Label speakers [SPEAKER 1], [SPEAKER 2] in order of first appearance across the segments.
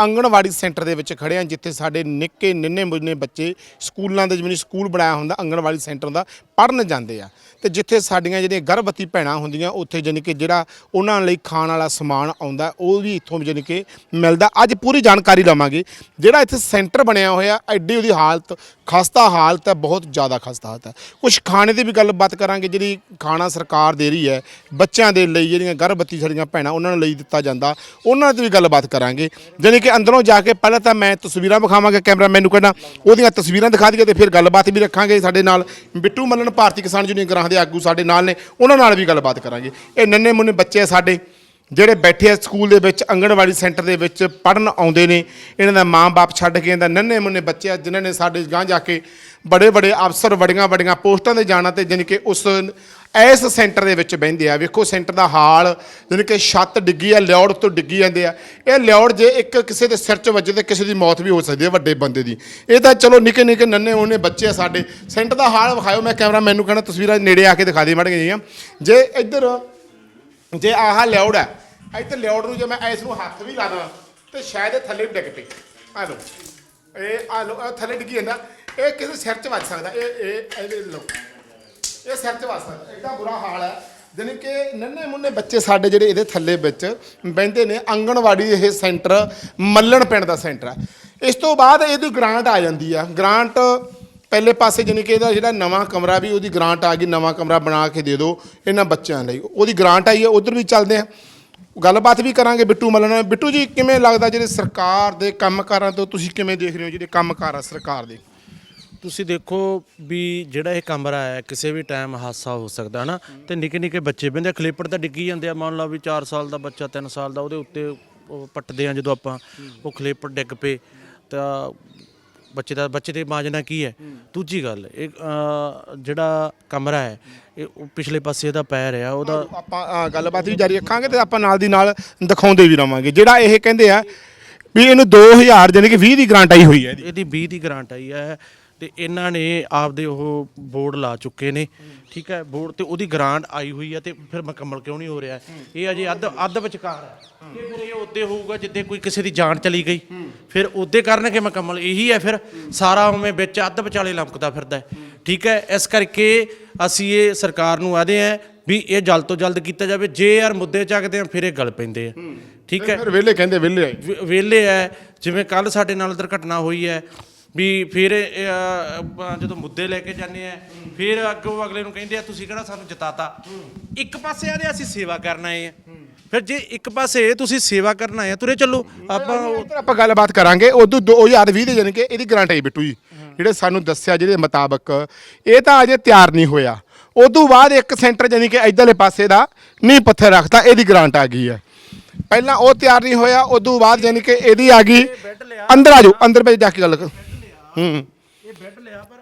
[SPEAKER 1] Anganwadi centre ਦੇ ਵਿੱਚ ਖੜੇ ਹਾਂ ਜਿੱਥੇ ਸਾਡੇ ਨਿੱਕੇ, ਨਿੰਨੇ, ਮੁੰਨੇ ਬੱਚੇ ਸਕੂਲਾਂ ਦੇ ਜਿਵੇਂ ਸਕੂਲ ਬਣਾਇਆ ਹੁੰਦਾ, ਆਂਗਣਵਾੜੀ ਸੈਂਟਰ ਹੁੰਦਾ ਪੜਨ ਜਾਂਦੇ ਆ। ਤੇ ਜਿੱਥੇ ਸਾਡੀਆਂ ਜਿਹੜੀਆਂ ਗਰਭਵਤੀ ਭੈਣਾਂ ਹੁੰਦੀਆਂ, ਉੱਥੇ ਜਾਣੀ ਕਿ ਜਿਹੜਾ ਉਹਨਾਂ ਲਈ ਖਾਣ ਵਾਲਾ ਸਮਾਨ ਆਉਂਦਾ, ਉਹ ਵੀ ਇੱਥੋਂ ਜਾਣੀ ਕਿ ਮਿਲਦਾ। ਅੱਜ ਪੂਰੀ ਜਾਣਕਾਰੀ ਲਵਾਂਗੇ। ਜਿਹੜਾ ਇੱਥੇ ਸੈਂਟਰ ਬਣਿਆ ਹੋਇਆ, ਐਡੀ ਉਹਦੀ ਹਾਲਤ ਖਸਤਾ ਹਾਲਤ ਹੈ, ਬਹੁਤ ਜ਼ਿਆਦਾ ਖਸਤਾ ਹਾਲਤ ਹੈ। ਕੁਝ ਖਾਣੇ ਦੀ ਵੀ ਗੱਲਬਾਤ ਕਰਾਂਗੇ, ਜਿਹੜੀ ਖਾਣਾ ਸਰਕਾਰ ਦੇ ਰਹੀ ਹੈ, ਬੱਚਿਆਂ ਦੇ ਲਈ ਜਿਹੜੀਆਂ ਗਰਭਵਤੀ ਸਾਡੀਆਂ ਭੈਣਾਂ, ਉਹਨਾਂ ਨੂੰ ਲਈ ਦਿੱਤਾ ਜਾਂਦਾ। ਉਹਨਾਂ ਦੀ ਵੀ ਗੱਲਬਾਤ ਕਰਾਂਗੇ। ਜਾਣੀ ਕਿ ਅੰਦਰੋਂ ਜਾ ਕੇ ਪਹਿਲਾਂ ਤਾਂ ਮੈਂ ਤਸਵੀਰਾਂ ਵਿਖਾਵਾਂਗਾ ਕੈਮਰਾਮੈਨ ਨੂੰ ਕਹਿੰਦਾ, ਉਹਦੀਆਂ ਤਸਵੀਰਾਂ ਦਿਖਾ ਦਈਏ ਤੇ ਫਿਰ ਗੱਲਬਾਤ ਵੀ ਰੱਖਾਂਗੇ ਸਾਡੇ ਨਾਲ। ਬਿੱਟੂ ਮੱਲਣ, ਭਾਰਤੀ ਕਿਸਾਨ ਯੂਨੀਅਨ ਗ੍ਰਾਹ ਦੇ ਆਗੂ ਸਾਡੇ ਨਾਲ ਨੇ, ਉਹਨਾਂ ਨਾਲ ਵੀ ਗੱਲਬਾਤ ਕਰਾਂਗੇ। ਇਹ ਨੰਨੇ ਮੁੰਨੇ ਬੱਚੇ ਆ ਸਾਡੇ। ਜਿਹੜੇ ਬੈਠੇ ਆ ਸਕੂਲ ਦੇ ਵਿੱਚ, ਅੰਗਣਵਾੜੀ ਸੈਂਟਰ ਦੇ ਵਿੱਚ ਪੜਨ ਆਉਂਦੇ ਨੇ, ਇਹਨਾਂ ਦਾ ਮਾਂ-ਬਾਪ ਛੱਡ ਕੇ ਇਹਦਾ ਨੰਨੇ ਮੁੰਨੇ ਬੱਚੇ ਆ, ਜਿਨ੍ਹਾਂ ਨੇ ਸਾਡੇ ਗਾਂ ਜਾ ਕੇ ਬੜੇ ਬੜੇ ਅਫਸਰ ਵੱਡੀਆਂ ਵੱਡੀਆਂ ਪੋਸਟਾਂ ਤੇ ਜਾਣਾ ਤੇ ਜਾਣੀ ਕਿ ਉਸ ਇਸ ਸੈਂਟਰ ਦੇ ਵਿੱਚ ਬਹਿੰਦੇ ਆ। ਵੇਖੋ ਸੈਂਟਰ ਦਾ ਹਾਲ, ਜਾਣੀ ਕਿ ਛੱਤ ਡਿੱਗੀ ਆ ਲਿਓੜ ਤੋਂ ਡਿੱਗੀ ਜਾਂਦੇ ਆ। ਇਹ ਲਿਓੜ ਜੇ ਇੱਕ ਕਿਸੇ ਦੇ ਸਿਰ 'ਚ ਵੱਜੇ ਤੇ ਕਿਸੇ ਦੀ ਮੌਤ ਵੀ ਹੋ ਸਕਦੀ ਹੈ ਵੱਡੇ ਬੰਦੇ ਦੀ। ਇਹ ਤਾਂ ਚਲੋ ਨਿੱਕੇ ਨਿੱਕੇ ਨੰਨੇ ਉਹਨੇ ਬੱਚੇ ਆ ਸਾਡੇ। ਸੈਂਟਰ ਦਾ ਹਾਲ ਵਿਖਾਇਓ, ਮੈਂ ਕੈਮਰਾ ਮੈਨੂੰ ਕਹਿਣਾ, ਤਸਵੀਰਾਂ ਨੇੜੇ ਆ ਕੇ ਦਿਖਾ ਦੇ ਮੜ ਗਈਆਂ ਜੇ ਇੱਧਰ ਜੇ ਆਹ ਲਿਓੜ ਹੈ ਇੱਥੇ ਲਿਓੜ ਨੂੰ ਜੇ ਮੈਂ ਇਸ ਨੂੰ ਹੱਥ ਵੀ ਲਾ ਦਾਂ ਤੇ ਸ਼ਾਇਦ ਇਹ ਥੱਲੇ ਡਿੱਗ ਪਏ ਆ ਲਓ, ਇਹ, ਆ ਲਓ ਥੱਲੇ ਡਿੱਗੀ ਜਾਂਦਾ ਇਹ ਕਿਸੇ ਸਿਰ 'ਚ ਵੱਜ ਸਕਦਾ, ਇਹ ਇਹ ਇਹਦੇ ਲਓ। ਇਹ ਸਿਰ 'ਚ ਵੱਜ ਸਕਦਾ ਐਡਾ ਬੁਰਾ ਹਾਲ ਹੈ। ਜਾਣੀ ਕਿ ਨੰਨੇ ਮੁੰਨੇ ਬੱਚੇ ਸਾਡੇ ਜਿਹੜੇ ਇਹਦੇ ਥੱਲੇ ਵਿੱਚ ਬਹਿੰਦੇ ਨੇ, ਆਂਗਣਵਾੜੀ ਇਹ ਸੈਂਟਰ, ਮੱਲਣ ਪਿੰਡ ਦਾ ਸੈਂਟਰ ਹੈ। ਇਸ ਤੋਂ ਬਾਅਦ ਇਹਦੀ ਗ੍ਰਾਂਟ ਆ ਜਾਂਦੀ ਆ। ਗ੍ਰਾਂਟ ਪਹਿਲੇ ਪਾਸੇ ਜਾਣੀ ਕਿ ਇਹਦਾ ਜਿਹੜਾ ਨਵਾਂ ਕਮਰਾ ਵੀ ਉਹਦੀ ਗ੍ਰਾਂਟ ਆ ਗਈ, ਨਵਾਂ ਕਮਰਾ ਬਣਾ ਕੇ ਦੇ ਦਿਓ ਇਹਨਾਂ ਬੱਚਿਆਂ ਲਈ। ਉਹਦੀ ਗ੍ਰਾਂਟ ਆਈ ਹੈ, ਉਧਰ ਵੀ ਚੱਲਦੇ ਆ। ਗੱਲਬਾਤ ਵੀ ਕਰਾਂਗੇ ਬਿੱਟੂ ਮੱਲਣ। ਨਾਲ ਬਿੱਟੂ ਜੀ, ਕਿਵੇਂ ਲੱਗਦਾ ਜਿਹੜੇ ਸਰਕਾਰ ਦੇ ਕੰਮਕਾਰਾਂ ਤੋਂ ਤੁਸੀਂ ਕਿਵੇਂ ਦੇਖ ਰਹੇ ਹੋ, ਜਿਹੜੇ ਕੰਮਕਾਰ ਆ ਸਰਕਾਰ ਦੇ?
[SPEAKER 2] ਤੁਸੀਂ ਦੇਖੋ ਵੀ ਜਿਹੜਾ ਇਹ ਕਮਰਾ ਹੈ, ਕਿਸੇ ਵੀ ਟਾਈਮ ਹਾਦਸਾ ਹੋ ਸਕਦਾ, ਹਨਾ? ਤੇ ਨਿੱਕੇ ਨਿੱਕੇ ਬੱਚੇ ਬੰਦੇ ਖਲੇਪੜ ਤਾਂ ਡਿੱਗੀ ਜਾਂਦੇ ਆ, ਮੰਨ ਲਓ ਵੀ 4 ਸਾਲ ਦਾ ਬੱਚਾ 3 ਸਾਲ ਦਾ, ਉਹਦੇ ਉੱਤੇ ਉਹ ਪੱਟਦੇ ਆ ਜਦੋਂ ਆਪਾਂ, ਉਹ ਖਲੇਪੜ ਡਿੱਗ ਪਏ। ਤਾਂ ਬੱਚੇ ਦਾ ਬੱਚੇ ਦੇ ਮਾਜਨਾ ਕੀ ਹੈ? ਦੂਜੀ ਗੱਲ ਇਹ ਜਿਹੜਾ ਕਮਰਾ ਹੈ ਇਹ ਉਹ ਪਿਛਲੇ ਪਾਸੇ ਇਹਦਾ ਪੈਰ ਆ ਉਹਦਾ
[SPEAKER 1] ਆਪਾਂ ਅ, ਗੱਲਬਾਤ ਵੀ ਜਾਰੀ ਰੱਖਾਂਗੇ ਤੇ ਆਪਾਂ ਨਾਲ ਦੀ ਨਾਲ ਦਿਖਾਉਂਦੇ ਵੀ ਰਵਾਂਗੇ। ਜਿਹੜਾ ਇਹ ਕਹਿੰਦੇ ਆ ਵੀ ਇਹਨੂੰ 2000 ਜਾਣੀ ਕਿ 20 ਦੀ ਗ੍ਰਾਂਟ ਆਈ ਹੋਈ ਹੈ ਇਹਦੀ।
[SPEAKER 2] ਇਹਦੀ 20 ਦੀ ਗ੍ਰਾਂਟ ਆਈ ਹੈ ਤੇ ਇਹਨਾਂ ਨੇ ਆਪਦੇ ਉਹ ਬੋਰਡ ਲਾ ਚੁੱਕੇ ਨੇ ਠੀਕ ਹੈ ਬੋਰਡ ਤੇ ਉਹਦੀ ਗ੍ਰਾਂਟ ਆਈ ਹੋਈ ਹੈ ਤੇ ਫਿਰ ਮੁਕੰਮਲ ਕਿਉਂ ਨਹੀਂ ਹੋ ਰਿਹਾ? ਇਹ ਅਜੇ ਅੱਧ ਅੱਧ ਵਿਚਕਾਰ ਹੈ। ਇਹ ਫਿਰ ਇਹ ਉੱਤੇ ਹੋਊਗਾ ਜਿੱਦੇ ਕੋਈ ਕਿਸੇ ਦੀ ਜਾਨ ਚਲੀ ਗਈ। ਫਿਰ ਉਹਦੇ ਕਰਨਗੇ ਮੁਕੰਮਲ ਇਹੀ ਹੈ ਫਿਰ ਸਾਰਾ ਉਵੇਂ ਵਿੱਚ ਅੱਧ ਵਿਚਾਲੇ ਲੰਕਦਾ ਫਿਰਦਾ ਠੀਕ ਹੈ ਇਸ ਕਰਕੇ ਅਸੀਂ ਇਹ ਸਰਕਾਰ ਨੂੰ ਆਦੇ ਆ ਵੀ ਇਹ ਜਲਦ ਤੋਂ ਜਲਦ ਕੀਤਾ ਜਾਵੇ। ਜੇ ਯਾਰ ਮੁੱਦੇ ਚੱਕਦੇ ਆ ਫਿਰ ਇਹ ਗਲ ਪੈਂਦੇ ਆ। ਠੀਕ ਹੈ।
[SPEAKER 1] ਫਿਰ ਵਿਹਲੇ ਕਹਿੰਦੇ ਵਿਹਲੇ
[SPEAKER 2] ਵ- ਵਿਹਲੇ ਐ ਜਿਵੇਂ ਕੱਲ ਸਾਡੇ ਨਾਲ ਦੁਰਘਟਨਾ ਹੋਈ ਹੈ। ਵੀ ਫਿਰ ਇਹ, ਅਹ, ਆਪਾਂ ਜਦੋਂ ਮੁੱਦੇ ਲੈ ਕੇ ਜਾਂਦੇ ਆ ਫਿਰ ਅੱਗੋਂ ਅਗਲੇ ਨੂੰ ਕਹਿੰਦੇ ਆ ਤੁਸੀਂ ਕਿਹੜਾ ਸਾਨੂੰ ਜਿਤਾਤਾ? ਇੱਕ ਪਾਸੇ ਆਦੇ ਅਸੀਂ ਸੇਵਾ ਕਰਨ ਆਏ ਆ। ਫਿਰ ਜੇ ਇੱਕ ਪਾਸੇ ਤੁਸੀਂ ਸੇਵਾ ਕਰਨ ਆਏ ਆ ਤੁਰੇ ਚੱਲੋ। ਆਪਾਂ ਉਹ-
[SPEAKER 1] ਇੱਧਰ ਆਪਾਂ ਗੱਲਬਾਤ ਕਰਾਂਗੇ ਉਦੋਂ 2020 ਦੇ ਜਾਣੀ ਕਿ ਇਹਦੀ ਗ੍ਰਾਂਟ ਆਈ ਬਿੱਟੂ ਜੀ ਜਿਹੜੇ ਸਾਨੂੰ ਦੱਸਿਆ ਜਿਹਦੇ ਮੁਤਾਬਕ। ਇਹ ਤਾਂ ਅਜੇ ਤਿਆਰ ਨਹੀਂ ਹੋਇਆ। ਉਦੋਂ ਬਾਅਦ ਇੱਕ ਸੈਂਟਰ ਜਾਣੀ ਕਿ ਇਧਰਲੇ ਪਾਸੇ ਦਾ ਨੀਂਹ ਪੱਥਰ ਰੱਖਤਾ ਇਹਦੀ ਗ੍ਰਾਂਟ ਆ ਗਈ ਹੈ ਪਹਿਲਾਂ ਉਹ ਤਿਆਰ ਨਹੀਂ ਹੋਇਆ ਉਦੋਂ ਬਾਅਦ ਜਾਣੀ ਕਿ ਇਹਦੀ ਆ ਗਈ। ਅੰਦਰ ਆ ਜਾਓ ਅੰਦਰ ਵਿੱਚ ਜਾ ਕੇ ਗੱਲ ਕਰ। ਹੂੰ।
[SPEAKER 2] ਇਹ ਬੈੱਡ ਲਿਆ ਪਰ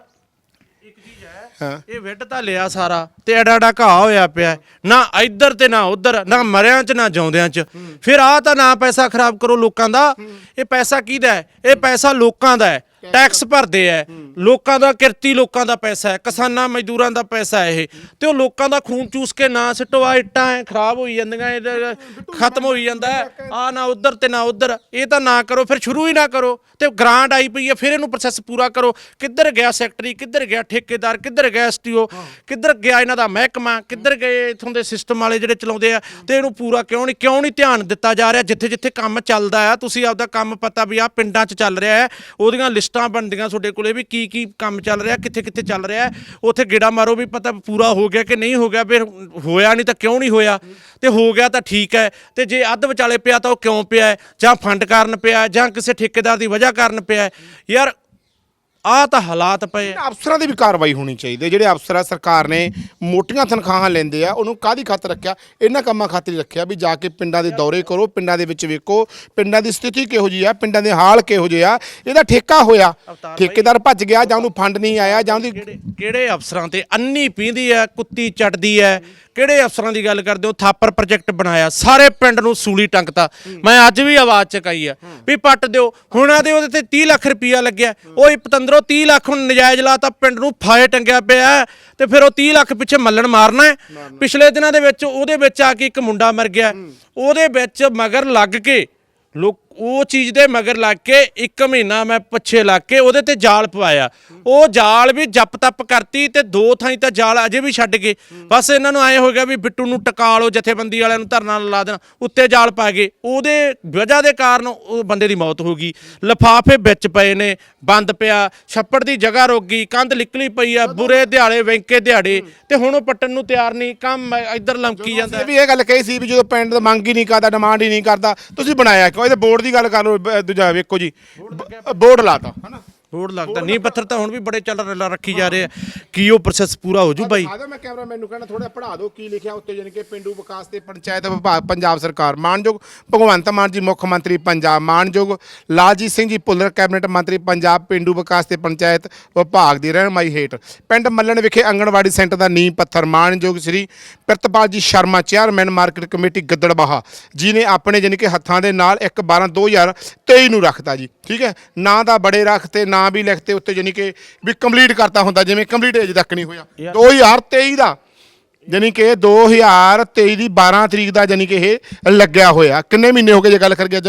[SPEAKER 2] ਇੱਕ ਚੀਜ਼ ਹੈ ਇਹ ਵਿੱਢ ਤਾਂ ਲਿਆ ਸਾਰਾ ਤੇ ਐਡਾ ਐਡਾ ਘਾਹ ਹੋਇਆ ਪਿਆ ਹੈ। ਨਾ ਇੱਧਰ ਤੇ ਨਾ ਉੱਧਰ ਨਾ ਮਰਿਆਂ 'ਚ ਨਾ ਜਿਉਂਦਿਆਂ 'ਚ। ਫਿਰ ਆ ਤਾਂ ਨਾ ਪੈਸਾ ਖਰਾਬ ਕਰੋ ਲੋਕਾਂ ਦਾ। ਇਹ ਪੈਸਾ ਕਿਹਦਾ ਹੈ? ਇਹ ਪੈਸਾ ਲੋਕਾਂ ਦਾ ਹੈ। ਟੈਕਸ ਭਰਦੇ ਐ। ਲੋਕਾਂ ਦਾ ਕਿਰਤੀ ਲੋਕਾਂ ਦਾ ਪੈਸਾ ਹੈ ਕਿਸਾਨਾਂ ਮਜ਼ਦੂਰਾਂ ਦਾ ਪੈਸਾ ਹੈ ਇਹ। ਤੇ ਉਹ ਲੋਕਾਂ ਦਾ ਖੂਨ ਚੂਸ ਕੇ ਨਾ ਸਿੱਟੋ ਇੱਟਾਂ ਐ ਖਰਾਬ ਹੋਈ ਜਾਂਦੀਆਂ ਇਹ ਖਤਮ ਹੋਈ ਜਾਂਦਾ ਆ ਨਾ ਉੱਧਰ ਤੇ ਨਾ ਉੱਧਰ। ਇਹ ਤਾਂ ਨਾ ਕਰੋ, ਫਿਰ ਸ਼ੁਰੂ ਹੀ ਨਾ ਕਰੋ। ਤੇ ਗ੍ਰਾਂਟ ਆਈ ਪਈ ਹੈ ਫਿਰ ਇਹਨੂੰ ਪ੍ਰੋਸੈਸ ਪੂਰਾ ਕਰੋ। ਕਿੱਧਰ ਗਿਆ ਸੈਕਟਰੀ, ਕਿੱਧਰ ਗਿਆ ਠੇਕੇਦਾਰ, ਕਿੱਧਰ ਗਿਆ ਐਸਟੀਓ ਕਿੱਧਰ ਗਿਆ ਇਹਨਾਂ ਦਾ ਮਹਿਕਮਾ, ਕਿੱਧਰ ਗਏ ਇਥੋਂ ਦੇ ਸਿਸਟਮ ਵਾਲੇ ਜਿਹੜੇ ਚਲਾਉਂਦੇ ਆ। ਤੇ ਇਹਨੂੰ ਪੂਰਾ ਕਿਉਂ ਨਹੀਂ ਕਿਉਂ ਨਹੀਂ ਧਿਆਨ ਦਿੱਤਾ ਜਾ ਰਿਹਾ ਜਿੱਥੇ ਜਿੱਥੇ ਕੰਮ ਚੱਲਦਾ ਆ। ਤੁਸੀਂ ਆਪਦਾ ਕੰਮ ਪਤਾ ਵੀ ਆ ਪਿੰਡਾਂ 'ਚ ਚੱਲ ਰਿਹਾ ਹੈ ਉਹਦੀਆਂ ਲਿਸਟਾਂ ਬਣਦੀਆਂ ਤੁਹਾਡੇ ਕੋਲੇ ਵੀ ਕੀ ਕੀ ਕੰਮ ਚੱਲ ਰਿਹਾ, ਕਿੱਥੇ ਕਿੱਥੇ ਚੱਲ ਰਿਹਾ ਉੱਥੇ ਗੇੜਾ ਮਾਰੋ ਵੀ ਪਤਾ ਪੂਰਾ ਹੋ ਗਿਆ ਕਿ ਨਹੀਂ ਹੋ ਗਿਆ, ਫਿਰ ਹੋਇਆ ਨਹੀਂ ਤਾਂ ਕਿਉਂ ਨਹੀਂ ਹੋਇਆ? ਤੇ ਹੋ ਗਿਆ ਤਾਂ ਠੀਕ ਹੈ, ਤੇ ਜੇ ਅੱਧ ਵਿਚਾਲੇ ਪਿਆ ਤਾਂ ਉਹ ਕਿਉਂ ਪਿਆ ਜਾਂ ਫੰਡ ਕਾਰਨ ਪਿਆ ਜਾਂ ਕਿਸੇ ਠੇਕੇਦਾਰ ਦੀ ਵਜ੍ਹਾ ਕਾਰਨ ਪਿਆ ਯਾਰ ਆ ਤਾਂ ਹਾਲਾਤ ਪਏ ਆ।
[SPEAKER 1] ਅਫਸਰਾਂ ਦੀ ਵੀ ਕਾਰਵਾਈ ਹੋਣੀ ਚਾਹੀਦੀ ਹੈ। ਜਿਹੜੇ ਅਫਸਰ ਆ ਸਰਕਾਰ ਨੇ ਮੋਟੀਆਂ ਤਨਖਾਹਾਂ ਲੈਂਦੇ ਆ ਉਹਨੂੰ ਕਾਦੀ ਖਾਤਰ ਰੱਖਿਆ? ਇਹਨਾਂ ਕੰਮਾਂ ਖਾਤਰ ਹੀ ਰੱਖਿਆ ਵੀ ਜਾ ਕੇ ਪਿੰਡਾਂ ਦੇ ਦੌਰੇ ਕਰੋ ਪਿੰਡਾਂ ਦੇ ਵਿੱਚ ਵੇਖੋ ਪਿੰਡਾਂ ਦੀ ਸਥਿਤੀ ਕਿਹੋ ਜੀ ਆ ਪਿੰਡਾਂ ਦੇ ਹਾਲ ਕਿਹੋ ਜਿਹੇ ਆ ਇਹਦਾ ਠੇਕਾ ਹੋਇਆ। ਠੇਕੇਦਾਰ ਭੱਜ ਗਿਆ ਜਾਂ ਉਹਨੂੰ ਫੰਡ ਨਹੀਂ ਆਇਆ ਜਾਂ ਉਹਦੀ
[SPEAKER 2] ਕਿਹੜੇ ਕਿਹੜੇ ਅਫਸਰਾਂ ਤੇ ਅੰਨੀ ਪੀਂਦੀ ਹੈ ਕੁੱਤੀ ਚੱਟਦੀ ਹੈ? ਕਿਹੜੇ ਅਫਸਰਾਂ ਦੀ ਗੱਲ ਕਰਦੇ ਹੋ? ਥਾਪਰ ਪ੍ਰੋਜੈਕਟ ਬਣਾਇਆ ਸਾਰੇ ਪਿੰਡ ਨੂੰ ਸੂਲੀ ਟੰਗਤਾ ਮੈਂ ਅੱਜ ਵੀ ਆਵਾਜ਼ ਚਕਾਈ ਆ ਵੀ ਪੱਟ ਦਿਓ। ਹੁਣ ਆਦੇ ਉਹਦੇ ਤੇ 30 ਲੱਖ ਰੁਪਇਆ ਲੱਗਿਆ ਉਹ ਪਤੰਦਰੋਂ 30 ਲੱਖ ਹੁਣ ਨਜਾਇਜ਼ ਲਾਤਾ ਪਿੰਡ ਨੂੰ ਫਾਇ ਟੰਗਿਆ ਪਿਆ ਹੈ, ਤੇ ਫਿਰ ਉਹ 30 ਲੱਖ ਪਿੱਛੇ ਮੱਲਣ ਮਾਰਨਾ ਹੈ। ਪਿਛਲੇ ਦਿਨਾਂ ਦੇ ਵਿੱਚ ਉਹਦੇ ਵਿੱਚ ਆ ਕੇ ਇੱਕ ਮੁੰਡਾ ਮਰ ਗਿਆ। ਉਹਦੇ ਵਿੱਚ ਮਗਰ ਲੱਗ ਕੇ ਲੋਕ ਉਹ ਚੀਜ਼ ਦੇ ਮਗਰ ਲੱਗ ਕੇ ਇੱਕ ਮਹੀਨਾ ਮੈਂ ਪਿੱਛੇ ਲੱਗ ਕੇ ਉਹਦੇ ਤੇ ਜਾਲ ਪਵਾਇਆ। ਉਹ ਜਾਲ ਵੀ ਜਪ ਤਪ ਕਰਤੀ ਤੇ ਦੋ ਥਾਈਂ ਤਾਂ ਜਾਲ ਅਜੇ ਵੀ ਛੱਡ ਗਏ। ਬਸ ਇਹਨਾਂ ਨੂੰ ਐ ਹੋ ਗਿਆ ਵੀ ਬਿੱਟੂ ਨੂੰ ਟਕਾ ਲਓ ਜਥੇਬੰਦੀ ਵਾਲਿਆਂ ਨੂੰ ਧਰਨਾ ਲਾ ਦੇਣਾ ਉੱਤੇ ਜਾਲ ਪਾ ਗਏ। ਉਹਦੇ ਵਜ੍ਹਾ ਦੇ ਕਾਰਨ ਉਹ ਬੰਦੇ ਦੀ ਮੌਤ ਹੋ ਗਈ। ਲਫਾਫੇ ਵਿੱਚ ਪਏ ਨੇ ਬੰਦ ਪਿਆ ਛੱਪੜ ਦੀ ਜਗ੍ਹਾ ਰੁਕ ਗਈ ਕੰਧ ਨਿਕਲੀ ਪਈ ਆ ਬੁਰੇ ਦਿਹਾੜੇ ਵੈਂਕੇ ਦਿਹਾੜੇ। ਤੇ ਹੁਣ ਉਹ ਪੱਟਣ ਨੂੰ ਤਿਆਰ ਨਹੀਂ ਕੰਮ ਇੱਧਰ ਲਮਕੀ ਜਾਂਦਾ
[SPEAKER 1] ਵੀ ਇਹ ਗੱਲ ਕਹੀ ਸੀ ਵੀ ਜਦੋਂ ਪਿੰਡ ਦਾ ਮੰਗ ਹੀ ਨਹੀਂ ਕਰਦਾ ਡਿਮਾਂਡ ਹੀ ਨਹੀਂ ਕਰਦਾ ਤੁਸੀਂ ਬਣਾਇਆ ਕਿਉਂ? ਇਹਦੇ ਬੋਰਡ ਦੀ ਗੱਲ ਕਰ ਲਓ ਦੂਜਾ ਵੇਖੋ ਜੀ। ਬੋਰਡ ਲਾਤਾ ਹਨਾ?
[SPEAKER 2] ਰੋਡ ਲੱਗਦਾ। ਨਹੀਂ ਪੱਥਰ ਤਾਂ ਹੁਣ ਵੀ ਬੜੇ ਚੱਲ ਰ- ਰੱਖੀ ਜਾ ਰਹੇ ਆ। ਕੀ ਉਹ ਪ੍ਰੋਸੈਸ ਪੂਰਾ ਹੋ ਜੂ ਬਾਈ?
[SPEAKER 1] ਆਦਾ ਮੈਂ ਕੈਮਰਾਮੈਨ ਨੂੰ ਕਹਿਣਾ ਥੋੜਾ ਪੜ੍ਹਾ ਦਿਓ ਕੀ ਲਿਖਿਆ ਉੱਤੇ ਜਾਨੀ ਕਿ ਪਿੰਡੂ ਵਿਕਾਸ ਤੇ ਪੰਚਾਇਤ ਵਿਭਾਗ ਪੰਜਾਬ ਸਰਕਾਰ ਮਾਨਯੋਗ ਭਗਵੰਤ ਮਾਨ ਜੀ ਮੁੱਖ ਮੰਤਰੀ ਪੰਜਾਬ ਮਾਨਯੋਗ ਲਾਲਜੀਤ ਸਿੰਘ ਜੀ ਭੁੱਲਰ ਕੈਬਨਿਟ ਮੰਤਰੀ ਪੰਜਾਬ ਪਿੰਡੂ ਵਿਕਾਸ ਤੇ ਪੰਚਾਇਤ ਵਿਭਾਗ ਦੀ ਰਹਿਨਮਾਈ ਹੇਠ। ਪਿੰਡ ਮੱਲਣ ਵਿਖੇ ਆਂਗਣਵਾੜੀ ਸੈਂਟਰ ਦਾ ਨੀਂਹ ਪੱਥਰ ਮਾਨਯੋਗ Shri Pritpal ji Sharma chairman market committee Giddarbaha ji ਨੇ ਆਪਣੇ ਜਾਨੀ ਕਿ ਹੱਥਾਂ ਦੇ ਨਾਲ 1 12 2023 ਨੂੰ ਰੱਖਤਾ ਜੀ। ਠੀਕ ਹੈ? ਨਾਂ ਦਾ ਬੜੇ ਰੱਖਤੇ ਨਾਂ ਵੀ ਲਿਖਤੇ ਉੱਤੇ ਜਾਨੀ ਕਿ ਵੀ ਕੰਪਲੀਟ ਕਰਤਾ ਹੁੰਦਾ ਜਿਵੇਂ ਕੰਪਲੀਟ ਅਜੇ ਤੱਕ ਨਹੀਂ ਹੋਇਆ। 2023 ਦਾ ਜਾਨੀ ਕਿ 2023 ਦੀ 12 ਤਰੀਕ ਦਾ ਜਾਨੀ ਕਿ ਇਹ ਲੱਗਿਆ ਹੋਇਆ। ਕਿੰਨੇ ਮਹੀਨੇ ਹੋ ਗਏ ਜੇ ਗੱਲ ਕਰੀਏ ਅੱਜ?